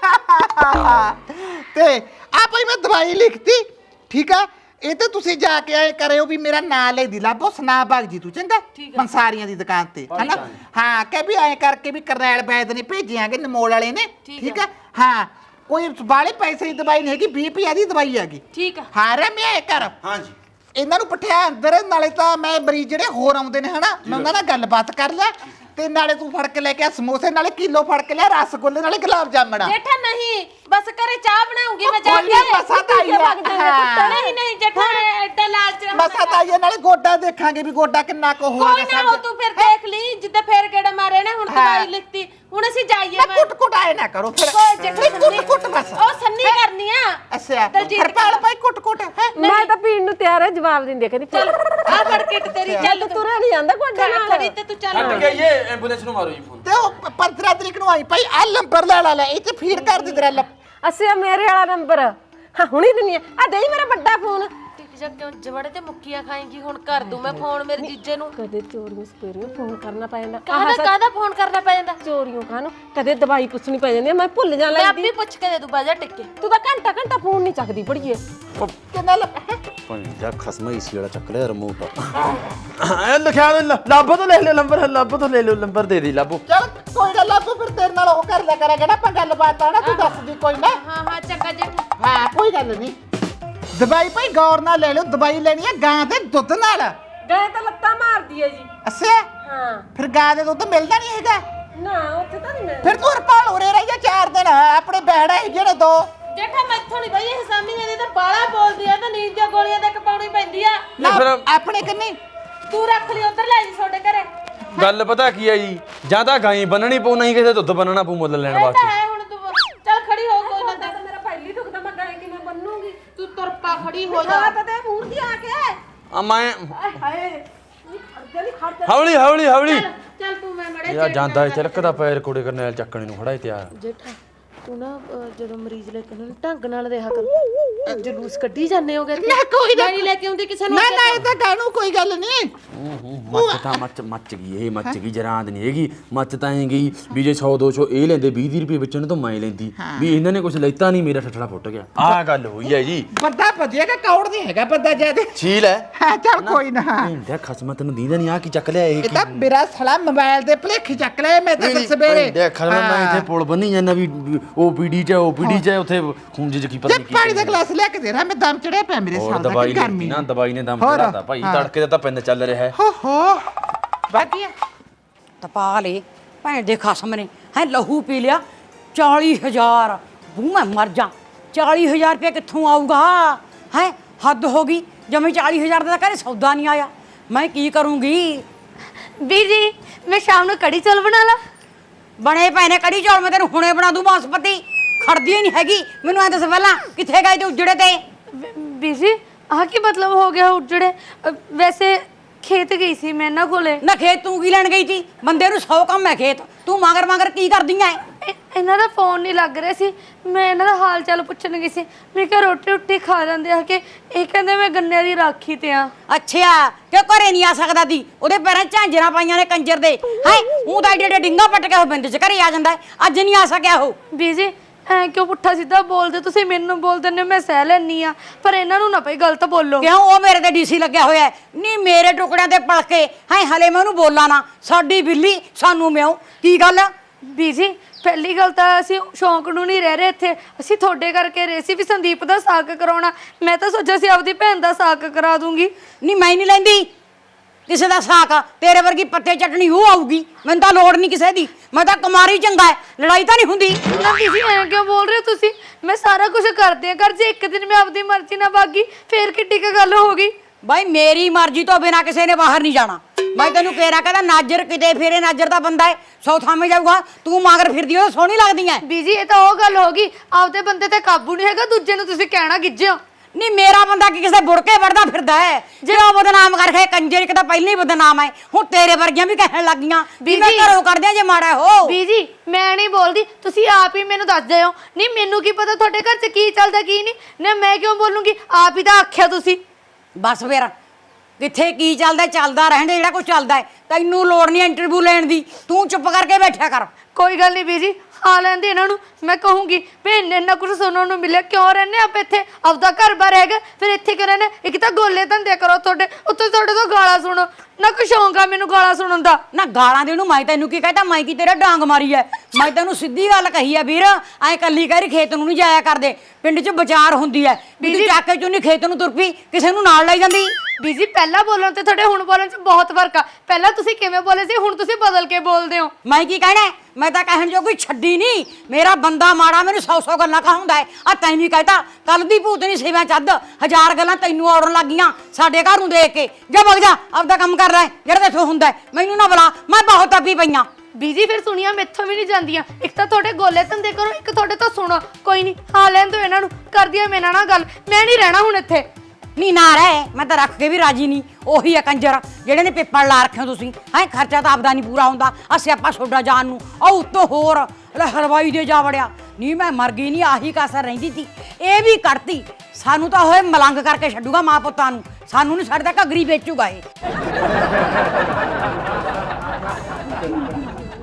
ਤੇ ਆ ਭਾਈ ਮੈਂ ਦਵਾਈ ਲਿਖਤੀ ਠੀਕ ਆ? ਇਹ ਤੇ ਤੁਸੀਂ ਜਾ ਕੇ ਆਏ ਕਰਿਓ ਵੀ ਮੇਰਾ ਨਾਂ ਲੈ ਦੀ ਲਾਭੋ ਸਨਾ ਬਾਗ ਜੀ ਤੂੰ ਚੰਗਾ ਪੰਸਾਰੀਆਂ ਦੀ ਦੁਕਾਨ ਤੇ ਹਨਾ? ਹਾਂ ਕਹਿ ਵੀ ਐ ਕਰਕੇ ਵੀ ਕਰਨੈਲ ਬੈਦ ਨੇ ਭੇਜਿਆਂਗੇ ਨਮੋਲ ਵਾਲੇ ਨੇ ਠੀਕ ਆ। ਹਾਂ ਕੋਈ ਬਾਲੇ ਪੈਸੇ ਦੀ ਦਵਾਈ ਨਹੀਂ ਹੈਗੀ 20 ਰੁਪਈਆ ਦੀ ਦਵਾਈ ਹੈਗੀ। ਠੀਕ ਆ। ਹਾਂ ਰਮਿਆ ਇਹ ਕਰ। ਹਾਂਜੀ। ਇਹਨਾਂ ਨੂੰ ਪਠਿਆ ਅੰਦਰ ਨਾਲੇ ਤਾਂ ਮੈਂ ਮਰੀਜ਼ ਜਿਹੜੇ ਹੋਰ ਆਉਂਦੇ ਨੇ ਹਨਾ? ਮੈਂ ਉਹਨਾਂ ਨਾਲ ਗੱਲਬਾਤ ਕਰ ਲਿਆ ਤੇ ਨਾਲੇ ਤੂੰ ਫੜ ਕੇ ਲੈ ਕੇ ਆ ਸਮੋਸੇ, ਨਾਲੇ ਕਿਲੋ ਫੜ ਕੇ ਲਿਆ ਰਸਗੁੱਲੇ, ਨਾਲੇ ਗੁਲਾਬ ਜਾਮਣਾ। ਜੇਠਾ, ਨਹੀਂ। ਬਸ ਘਰੇ ਚਾਹ ਬਣਾਉਂਗੀ ਮੈਂ ਜਾ ਕੇ ਮਸਾਂ ਤਾਂ ਆਈ। ਹਾਂ। ਨਹੀਂ ਨਹੀਂ ਜੇਠਾ ਐਡਾ ਲਾਲਚ ਨਾ ਮਸਾ ਤਾਂ ਇਹ ਨਾਲੇ ਗੋਡਾ ਦੇਖਾਂਗੇ ਵੀ ਗੋਡਾ ਕਿੰਨਾ ਕੁ ਹੋਇਆ ਕੋਈ ਨਾ ਹੋ ਤੂੰ ਫਿਰ ਦੇਖ ਲਈ ਜਿੱਦਾਂ ਫੇਰ ਗੇੜਾ ਮਾਰੇ ਨੇ ਹੁਣ ਹਾਂ। ਦਵਾਈ ਲਿਖਤੀ ਹੁਣ ਅਸੀਂ ਜਾਈਏ ਮੈਂ। ਕੁੱਟ ਕੁੱਟ ਆਏ ਨਾ ਕਰੋ ਫਿਰ। ਕੋਈ ਜੇਠਾ ਨਹੀਂ, ਕੁੱਟ ਕੁੱਟ ਬਸ ਉਹ ਸੰਨੀ ਕਰਨੀ ਆ। ਅੱਛਾ ਹਰਪਾਲ ਭਾਈ ਕੁੱਟ ਕੁੱਟ ਹੈ ਮੈਂ ਤਾਂ ਪੀਣ ਨੂੰ ਤਿਆਰ ਹੈ ਜਵਾਬ ਦਿੰਦੀ ਕਹਿੰਦੀ ਚੱਲ ਆ ਫੜ ਕਿਟ ਤੇਰੀ ਚੱਲ ਤੂੰ ਤੁਰਿਆ ਨਹੀਂ ਜਾਂਦਾ ਗੋਡੇ ਨਾਲ। ਖੜੀ ਤੇ ਤੂੰ ਚੱਲ। ਛੱਡ ਕੇ ਇਹ ਐਂਬੂਲੈਂਸ ਨੂੰ ਮਾਰੋ ਜੀ ਫੋਨ। ਤੇ ਉਹ 15 ਤਰੀਕ ਨੂੰ ਆਈ ਭਾਈ ਆ ਨੰਬਰ ਲੈ ਲਾ ਲੈ ਇਹ ਤੇ ਫੀਡ ਕਰ ਦੇ ਤੇਰਾ ਲੱਭ ਅੱਛਾ ਮੇਰੇ ਵਾਲਾ ਨੰਬਰ ਹਾਂ ਹੁਣੀ ਦਿੰਨੀ ਆ। ਆ ਦੇਈ ਮੇਰਾ ਵੱਡਾ ਫੋਨ ਜਾ ਕਿਉਂ ਜਵੜੇ ਤੇ ਮੁੱਕੀਆਂ ਖਾਏਂਗੀ? ਹੁਣ ਕਰ ਦੂੰ ਮੈਂ ਫੋਨ ਮੇਰੇ ਜੀਜੇ ਨੂੰ। ਕਦੇ ਚੋਰੀਆਂ ਸਪੇਰੀਆਂ ਫੋਨ ਕਰਨਾ ਪੈ ਜਾਂਦਾ। ਕਾਹਦਾ ਕਾਹਦਾ ਫੋਨ ਕਰਨਾ ਪੈ ਜਾਂਦਾ? ਚੋਰੀਆਂ ਕਾਹਨੂੰ? ਕਦੇ ਦਵਾਈ ਪੁੱਛਣੀ ਪੈ ਜਾਂਦੀ ਆ, ਮੈਂ ਭੁੱਲ ਜਾ ਮੈਂ ਆਪੇ ਪੁੱਛ ਕੇ ਦੇ ਦੂੰ ਬਾਜਾ ਟਿੱਕੇ। ਤੂੰ ਤਾਂ ਘੰਟਾ ਘੰਟਾ ਫੋਨ ਨਹੀਂ ਚੱਕਦੀ ਪੜੀਏ ਕਿੰਨਾ ਲੱਭ ਪੰਜਾ ਖਸਮਾ ਹੀ ਸੀ ਜਿਹੜਾ ਚੱਕ ਲਿਆ ਰਿਮੋਟ ਇਹ ਲਿਖਿਆ ਲ- ਲਾਭੋ ਤੋਂ ਲੈ ਲਿਓ ਨੰਬਰ ਲਾਭੋ ਤੋਂ ਲੈ ਲਿਓ ਨੰਬਰ ਦੇ ਦੀ ਲਾਭੋ ਚਲ ਕੋਈ ਗੱਲ ਲੱਭ ਫਿਰ ਤੇਰੇ ਨਾਲ ਉਹ ਕਰ ਲਿਆ ਕਰਾਂਗੇ ਨਾ ਆਪਾਂ ਗੱਲਬਾਤ ਆ ਨਾ ਤੂੰ ਦੱਸ ਦੀ ਕੋਈ ਨਾ। ਹਾਂ ਹਾਂ ਚੰਗਾ ਜੇਠਾ ਹਾਂ ਕੋਈ ਗੱਲ ਨਹੀਂ। ਦਵਾਈ ਭਾਈ ਗੌਰ ਨਾਲ ਲੈ ਲਓ ਦਵਾਈ ਲੈਣੀ ਹੈ ਗਾਂ ਦੇ ਦੁੱਧ ਨਾਲ। ਗਏ ਤਾਂ ਲੱਤਾਂ ਮਾਰਦੀ ਹੈ ਜੀ। ਅੱਛਾ? ਹਾਂ। ਫਿਰ ਗਾਂ ਦੇ ਦੁੱਧ ਮਿਲਦਾ ਨਹੀਂ ਹੈਗਾ? ਨਾ ਉੱਥੇ ਤਾਂ ਨਹੀਂ ਮਿਲਦਾ। ਫਿਰ ਤੂੰ ਹਰਪਾਲ ਉਰੇ ਰਹੀ ਜਾ ਚਾਰ ਦਿਨ ਆਪਣੇ ਬੈੜਾ ਹੀ ਜਿਹੜੇ ਦੋ। ਜੇਠਾ ਮੈਥੋਂ ਨਹੀਂ ਬਈ ਇਹ ਸਾਮੀ ਨੇ ਤਾਂ ਬਾਲਾ ਬੋਲਦੀ ਆ ਤਾਂ ਨੀਂਦ ਦੀਆਂ ਗੋਲੀਆਂ ਤੱਕ ਪਾਉਣੀ ਪੈਂਦੀ ਆ। ਨਾ ਫਿਰ- ਆਪਣੇ ਕੰਨੀ? ਤੂੰ ਰੱਖ ਲਈ ਉਧਰ ਲੈ ਜੀ ਤੁਹਾਡੇ ਘਰੇ। ਗੱਲ ਪਤਾ ਕੀ ਹੈ ਜੀ? ਜਾਂ ਤਾਂ ਗਾਈ ਬੰਨਣੀ ਪਊ ਨਹੀਂ ਕਿਸੇ ਦੁੱਧ ਬੰਨਣਾ ਪਊ ਮੁੱਲ ਲੈਣ ਵਾਸਤੇ ਹੈ ਹੁਣ ਤੂੰ ਚੱਲ ਖੜੀ ਹੋ ਕੋਈ ਨਾ ਤਾਂ ਮੇਰਾ ਪਹਿਲੀ ਦੁਖਦਾ ਮੈਂ ਗਾਇ ਕਿਵੇਂ ਬੰਨੂਗੀ ਤੂੰ ਤੁਰਪਾ ਖੜੀ ਹੋ ਜਾ। ਤਾਂ ਤੇ ਮੂਰਤੀ ਆ ਕੇ। ਆ ਮੈਂ ਹਾਏ ਖੜਦੇ ਨਹੀਂ ਖੜਦੇ ਹੌਲੀ ਹੌਲੀ ਹੌਲੀ। ਚੱਲ ਤੂੰ ਮੈਂ ਮੜੇ ਯਾ ਜਾਂਦਾ ਚਲਕਦਾ ਪੈਰ ਕੋੜੇ ਕਰਨੈਲ ਚੱਕਣੇ ਨੂੰ ਖੜਾ ਹੀ ਤਿਆਰ ਜੇਠਾ। ਤੂੰ ਨਾ ਅਹ, ਜਦੋਂ ਮਰੀਜ਼ ਲੈ ਕੇ ਨੂੰ ਢੰਗ ਨਾਲ ਰਿਹਾ ਕਰ। ਜਲੂਸ ਕੱਢੀ ਜਾਂਦੇ ਹੋਗੇ ਨਾ ਕੋਈ ਨਾ। ਨਹੀਂ ਲੈ ਕੇ ਆਉਂਦੀ ਕਿਸੇ ਨੂੰ ਨਾ ਨਾ ਇਹ ਤਾਂ ਗਾਣੂ ਕੋਈ ਗੱਲ ਨਹੀਂ ਮੱਚ ਤਾਂ ਮੱਚ ਮੱਚ ਗਈ ਇਹ ਮੱਚ ਗਈ ਜਰਾਂਦ ਨਹੀਂ ਹੈਗੀ। ਮੱਚ ਤਾਂ ਐ ਗਈ ਵੀ ਜੇ 100 200 ਇਹ ਲੈਂਦੇ 20 ਰੁਪਏ ਵਿੱਚੋਂ ਤੋਂ ਮੈਂ ਲੈਂਦੀ। ਵੀ ਇਹਨਾਂ ਨੇ ਕੁਝ ਲੈਤਾ ਨਹੀਂ ਮੇਰਾ ਠੱਠੜਾ ਫੁੱਟ ਗਿਆ। ਆਹ ਗੱਲ ਹੋਈ ਹੈ ਜੀ। ਬੰਦਾ ਵਧੀਆ ਕਿ ਕੌੜ ਨਹੀਂ ਹੈਗਾ ਬੰਦਾ ਜਿਆਦੇ ਛੀਲ ਹੈ। ਹਾਂ ਚੱਲ ਕੋਈ ਨਾ। ਭਿੰਡਿਆ ਖਸਮਾ ਤੈਨੂੰ ਦੀਦਾ ਨਹੀਂ ਆ ਕੀ ਚੱਕ ਲਿਆ ਇਹ ਇਹ ਤਾਂ ਮੇਰਾ ਸਲਾ ਮੋਬਾਈਲ ਦੇ ਭਲੇਖ ਚੱਕ ਲਿਆ ਮੈਂ ਤਾਂ ਸਵੇਰੇ ਭਿੰਡਿਆ ਖਸਮਾ ਮੈਂ ਇੱਥੇ ਪੁਲ ਬੰਨੀ ਜਾਂਦਾ ਵੀ ਪੀਡੀ ਚ ਉਹ ਪੀਡੀ ਚ ਉੱਥੇ ਖੂਨ ਚ ਕੀ ਪਤਾ ਤੇ ਨਹੀਂ ਕੀ ਪਾਣੀ ਦਾ ਗਲਾਸ ਲੈ ਕੇ ਦੇ ਰਹਾ ਮੈਂ ਦਮ ਚੜਿਆ ਪਿਆ ਮੇਰੇ ਹੋਰ ਸਾਲ ਦਾ ਦਵਾਈ ਕਿ ਗਰਮੀ ਨਾ ਦਵਾਈ ਨੇ ਦਮ ਹੋਰ? ਚੜਾਤਾ ਭਾਈ ਹਾਂ। ਤੜਕੇ ਦਾ ਤਾਂ ਪਿੰਡ ਚੱਲ ਰਿਹਾ ਹੈ। ਹੋ ਹੋ ਬਾਕੀ ਤਪਾ ਲੇ ਭੈਣ ਦੇ ਖਸਮ ਨੇ ਹੈ ਲਹੂ ਪੀ ਲਿਆ 40000 ਬੂ ਮੈਂ ਮਰ ਜਾ 40000 ਰੁਪਏ ਕਿੱਥੋਂ ਆਊਗਾ? ਹੈ ਹੱਦ ਹੋ ਗਈ ਜਮੇ 40000 ਦਾ ਤਾਂ ਘਰੇ ਸੌਦਾ ਨਹੀਂ ਆਇਆ। ਮੈਂ ਕੀ ਕਰੂੰਗੀ? ਵੀਰ ਜੀ ਮੈਂ ਸ਼ਾਮ ਨੂੰ ਕੜੀ ਚੌਲ ਬਣਾ ਲਾ। ਬਣੇ ਪਏ ਨੇ ਕੜੀ ਚੌਲ ਮੈਂ ਤੈਨੂੰ ਹੁਣੇ ਬਣਾ ਦੂੰ ਬਾਸਪਤੀ ਖੜਦੀ ਹੀ ਨਹੀਂ ਹੈਗੀ। ਮੈਨੂੰ ਐ ਦੱਸ ਪਹਿਲਾਂ ਕਿੱਥੇ ਗਏ ਤੇ ਉਜੜੇ ਤੇ? ਵੀਰ ਜੀ ਆਹ ਕੀ ਮਤਲਬ ਹੋ ਗਿਆ ਉਜੜੇ? ਅ, ਵੈਸੇ ਖੇਤ ਗਈ ਸੀ ਮੈਂ ਇਹਨਾਂ ਕੋਲੇ। ਨਾ ਖੇਤ ਤੂੰ ਕੀ ਲੈਣ ਗਈ ਸੀ? ਬੰਦੇ ਨੂੰ 100 ਕੰਮ ਹੈ ਖੇਤ। ਤੂੰ ਮਗਰ ਮਗਰ ਕੀ ਕਰਦੀ ਐ? ਇਹਨਾਂ ਦਾ ਫੋਨ ਨਹੀਂ ਲੱਗ ਰਿਹਾ ਸੀ। ਮੈਂ ਇਹਨਾਂ ਦਾ ਹਾਲ ਚਾਲ ਪੁੱਛਣ ਗਈ ਸੀ। ਮੈਂ ਕਿਹਾ ਰੋਟੀ ਰੋਟੀ ਖਾ ਜਾਂਦੇ ਆ ਕਿ ਇਹ ਕਹਿੰਦੇ ਮੈਂ ਗੰਨੇ ਦੀ ਰਾਖੀ ਤੇ ਆ। ਅੱਛਾ ਕਿਉਂ ਘਰੇ ਨਹੀਂ ਆ ਸਕਦਾ ਦੀ? ਉਹਦੇ ਪੈਰਾਂ 'ਚ ਝਾਂਜਰਾਂ ਪਾਈਆਂ ਨੇ ਕੰਜਰ ਦੇ। ਹੈ ਉਹ ਤਾਂ ਏਡੇ ਏਡੇ ਡਿੰਗਾ ਪੱਟ ਕੇ ਉਹ ਬਿੰਦ 'ਚ ਘਰੇ ਆ ਜਾਂਦਾ ਹੈ। ਅੱਜ ਨਹੀਂ ਆ ਸਕਿਆ ਉਹ। ਵੀਰ ਜੀ ਐ ਕਿਉਂ ਪੁੱਠਾ ਸਿੱਧਾ ਬੋਲਦੇ? ਤੁਸੀਂ ਮੈਨੂੰ ਬੋਲ ਦਿੰਦੇ ਹੋ, ਮੈਂ ਸਹਿ ਲੈਣੀ ਆ। ਪਰ ਇਹਨਾਂ ਨੂੰ ਨਾ ਪਈ ਗਲਤ ਬੋਲੋ। ਕਿਉਂ? ਉਹ ਮੇਰੇ ਤੇ ਡੀਸੀ ਲੱਗਿਆ ਹੋਇਆ ਹੈ। ਨਹੀਂ ਮੇਰੇ ਟੁਕੜਿਆਂ ਤੇ ਪਲਕੇ। ਹੈ ਹਲੇ ਮੈਂ ਉਹਨੂੰ ਬੋਲਾਂ ਨਾ। ਸਾਡੀ ਬਿੱਲੀ ਸਾਨੂੰ ਮਿਓ ਕੀ ਗੱਲ? ਵੀਰ ਜੀ ਪਹਿਲੀ ਗੱਲ ਤਾਂ ਅਸੀਂ ਸ਼ੌਂਕ ਨੂੰ ਨਹੀਂ ਰਹਿ ਰਹੇ ਇੱਥੇ। ਅਸੀਂ ਤੁਹਾਡੇ ਕਰਕੇ ਰਹੇ ਸੀ ਵੀ ਸੰਦੀਪ ਦਾ ਸਾਕ ਕਰਾਉਣਾ। ਮੈਂ ਤਾਂ ਸੋਚਿਆ ਸੀ ਆਪਦੀ ਭੈਣ ਦਾ ਸਾਕ ਕਰਾ ਦੂੰਗੀ। ਨਹੀਂ ਮੈਂ ਨਹੀਂ ਲੈਂਦੀ। ਕਿਸੇ ਦਾ ਸਾਕ ਤੇਰੇ ਵਰਗੀ ਪੱਤੇ ਚਟਣੀ ਉਹ ਆਊਗੀ। ਮੈਨੂੰ ਤਾਂ ਲੋੜ ਨਹੀਂ ਕਿਸੇ ਦੀ। ਮੈਂ ਤਾਂ ਕੁਮਾਰੀ ਚੰਗਾ ਹੈ। ਲੜਾਈ ਤਾਂ ਨਹੀਂ ਹੁੰਦੀ। ਨਾ ਜੀ ਐਂ ਕਿਉਂ ਬੋਲ ਰਹੇ ਹੋ ਤੁਸੀਂ? ਮੈਂ ਸਾਰਾ ਕੁਝ ਕਰਦੇ ਆ ਕਰ ਜੇ ਇੱਕ ਦਿਨ ਮੈਂ ਆਪਦੀ ਮਰਜ਼ੀ ਨਾਲ ਭਾਗੀ ਫੇਰ ਕਿੱਡੀ ਕੁ ਗੱਲ ਹੋ ਗਈ? ਬਾਈ ਮੇਰੀ ਮਰਜ਼ੀ ਤੋਂ ਬਿਨਾ ਕਿਸੇ ਨੇ ਬਾਹਰ ਨਹੀਂ ਜਾਣਾ। ਮੈਂ ਤੈਨੂੰ ਕਹਿਰਾ ਕਹਿੰਦਾ ਨਾਜਰ ਕਿਤੇ ਫੇਰੇ ਨਾਜਰ ਦਾ ਬੰਦਾ ਹੈ ਸੌ ਥਾਵੇਂ ਜਾਊਗਾ ਤੂੰ ਮਗਰ ਫਿਰਦੀ ਉਹ ਸੋਹਣੀ ਲੱਗਦੀ ਐ। ਬੀਜੀ ਇਹ ਤਾਂ ਉਹ ਗੱਲ ਹੋ ਗਈ ਆਪਦੇ ਬੰਦੇ ਤੇ ਕਾਬੂ ਨਹੀਂ ਹੈਗਾ ਦੂਜੇ ਨੂੰ ਤੁਸੀਂ ਕਹਿਣਾ ਗਿੱਜਿਓ ਨਹੀਂ ਮੇਰਾ ਬੰਦਾ ਕੀ ਕਿਸੇ ਬੁੜਕੇ ਵੜਦਾ ਫਿਰਦਾ ਹੈ? ਜੇ ਉਹ ਬਦਨਾਮ ਕਰ ਖੇ ਕੰਜਰ ਇੱਕ ਤਾਂ ਪਹਿਲਾਂ ਹੀ ਬਦਨਾਮ ਹੈ। ਹੁਣ ਤੇਰੇ ਵਰਗੀਆਂ ਵੀ ਕਹਿਣ ਲੱਗੀਆਂ ਵੀ ਮੈਂ ਬੀਜੀ। ਘਰੋਂ ਕੱਢ ਦਿਆਂ ਜੇ ਮਾੜਾ ਹੋ। ਬੀਜੀ ਮੈਂ ਨਹੀਂ ਬੋਲਦੀ ਤੁਸੀਂ ਆਪ ਹੀ ਮੈਨੂੰ ਦੱਸ ਦਿਓ। ਨਹੀਂ ਮੈਨੂੰ ਕੀ ਪਤਾ ਤੁਹਾਡੇ ਘਰ 'ਚ ਕੀ ਚੱਲਦਾ ਕੀ ਨਹੀਂ? ਨਾ ਮੈਂ ਕਿਉਂ ਬੋਲੂੰਗੀ? ਆਪ ਹੀ ਤਾਂ ਆਖਿਆ ਤੁਸੀਂ। ਬਸ ਫੇਰ ਕਿੱਥੇ ਕੀ ਚੱਲਦਾ ਚੱਲਦਾ ਰਹਿਣ ਦੇ ਜਿਹੜਾ ਕੁਝ ਚੱਲਦਾ ਹੈ। ਤੈਨੂੰ ਲੋੜ ਨਹੀਂ ਇੰਟਰਵਿਊ ਲੈਣ ਦੀ। ਤੂੰ ਚੁੱਪ ਕਰਕੇ ਬੈਠਿਆ ਕਰ। ਕੋਈ ਗੱਲ ਨਹੀਂ ਬੀਜੀ ਆ ਲੈਂਦੇ ਇਹਨਾਂ ਨੂੰ। ਮੈਂ ਕਹੂੰਗੀ ਵੀ ਇੰਨੇ ਇੰਨਾ ਕੁਝ ਸੁਣਨ ਨੂੰ ਮਿਲਿਆ ਕਿਉਂ ਰਹਿੰਦੇ ਆਪ ਇੱਥੇ? ਆਪਦਾ ਘਰ ਬਾਰ ਹੈਗਾ ਫਿਰ ਇੱਥੇ ਕਿਉਂ ਰਹਿੰਦੇ ਇੱਕ ਤਾਂ ਗੋਲੇ ਧੰਦੇ ਕਰੋ ਤੁਹਾਡੇ ਉੱਤੋਂ ਤੁਹਾਡੇ ਤੋਂ ਗਾਲਾਂ ਸੁਣੋ। ਨਾ ਕੋਈ ਸ਼ੌਂਕ ਆ ਮੈਨੂੰ ਗਾਲਾਂ ਸੁਣਨ ਦਾ। ਨਾ ਗਾਲਾਂ ਦੇ ਨੂੰ ਮੈਂ ਤੈਨੂੰ ਕੀ ਕਹਤਾ ਮੈਂ ਕੀ ਤੇਰਾ ਡਾਂਗ ਮਾਰੀ ਐ? ਮੈਂ ਤੈਨੂੰ ਸਿੱਧੀ ਗੱਲ ਕਹੀ ਐ ਵੀਰ ਐ ਕੱਲੀ ਕਹਿ ਖੇਤ ਨੂੰ ਨਹੀਂ ਜਾਇਆ ਕਰਦੇ। ਪਿੰਡ 'ਚ ਵਿਚਾਰ ਹੁੰਦੀ ਐ। ਵੀ ਤੂੰ ਚੱਕ ਕੇ ਚੁੰਨੀ ਖੇਤ ਨੂੰ ਤੁਰ ਪਈ ਕਿਸੇ ਨੂੰ ਨਾਲ ਲੈ ਜਾਂਦੀ। ਬੀਜੀ ਪਹਿਲਾਂ ਬੋਲਣ ਤੇ ਤੁਹਾਡੇ ਹੁਣ ਬੋਲਣ 'ਚ ਬਹੁਤ ਫ਼ਰਕ ਆ। ਪਹਿਲਾਂ ਤੁਸੀਂ ਕਿਵੇਂ ਬੋਲੇ ਸੀ ਹੁਣ ਤੁਸੀਂ ਬਦਲ ਕੇ ਬੋਲਦੇ ਹੋ। ਮੈਂ ਕੀ ਕਹਿਣਾ ਹੈ? ਮੈਂ ਤਾਂ ਕਹਿਣ ਜੋ ਕੋਈ ਛੱਡੀ ਨਹੀਂ। ਮੇਰਾ ਬੰਦਾ ਮਾੜਾ ਮੈਨੂੰ ਸੌ ਸੌ ਗੱਲਾਂ ਕਹਾਉਂਦਾ ਹੈ। ਆ ਤੈਨੂੰ ਹੀ ਕਹਿਤਾ ਕੱਲ ਦੀ ਭੂਤਨੀ ਸੇਵਾ ਚੱਦ ਹਜ਼ਾਰ ਗੱਲਾਂ ਤੈਨੂੰ ਆਉਣ ਲੱਗੀਆਂ ਸਾਡੇ ਘਰ ਨੂੰ ਦੇਖ ਕੇ। ਜਾ ਵਗ ਜਾ ਆਪਦਾ ਕੰਮ ਕਰ ਲੈ ਜਿਹੜਾ ਤੇਥੋਂ ਹੁੰਦਾ ਹੈ। ਮੈਨੂੰ ਨਾ ਬੁਲਾ ਮੈਂ ਬਹੁਤ ਅੱਪੀ ਪਈਆਂ ਬੀਜੀ ਫਿਰ ਸੁਣੀਆਂ ਮੈਥੋਂ ਵੀ ਨਹੀਂ ਜਾਂਦੀਆਂ। ਇੱਕ ਤਾਂ ਤੁਹਾਡੇ ਗੋਲੇ ਧੰਦੇ ਕਰੋ ਇੱਕ ਤੁਹਾਡੇ ਤੋਂ ਸੁਣੋ। ਕੋਈ ਨਹੀਂ ਹਾਂ ਲੈਣ ਦਿਓ ਇਹਨਾਂ ਨੂੰ। ਕਰਦੀਆਂ ਮੇਰੇ ਨਾਲ ਗੱਲ। ਮੈਂ ਨਹੀਂ ਰਹਿਣਾ ਹੁਣ ਇੱਥੇ। ਨਹੀਂ ਨਾ ਰਹਿ, ਮੈਂ ਤਾਂ ਰੱਖ ਕੇ ਵੀ ਰਾਜੀ ਨਹੀਂ। ਉਹੀ ਆ ਕੰਜਰ, ਜਿਹੜੇ ਨੇ ਪੇਪਰ ਲਾ ਰੱਖਿਓ ਤੁਸੀਂ। ਹੈ, ਖਰਚਾ ਤਾਂ ਆਪਦਾ ਨਹੀਂ ਪੂਰਾ ਹੁੰਦਾ। ਅਸੀਂ ਆਪਾਂ ਛੋਡਾ ਜਾਣ ਨੂੰ। ਉਹ ਉੱਤੋਂ ਹੋਰ, ਲੈ ਹਲਵਾਈ ਦੇ ਜਾ ਵੜਿਆ। ਨਹੀਂ, ਮੈਂ ਮਰ ਗਈ ਨਹੀਂ, ਆਹੀ ਕਾਸਰ ਰਹਿੰਦੀ ਸੀ। ਇਹ ਵੀ ਕੱਢਤੀ ਸਾਨੂੰ ਤਾਂ ਹੋਏ ਮਲੰਗ ਕਰਕੇ ਛੱਡੂਗਾ ਮਾਂ ਪੁੱਤਾਂ ਨੂੰ। ਸਾਨੂੰ ਨਹੀਂ ਸਾਡੇ ਤਾਂ ਘਗਰੀ ਵੇਚੂਗਾ ਇਹ।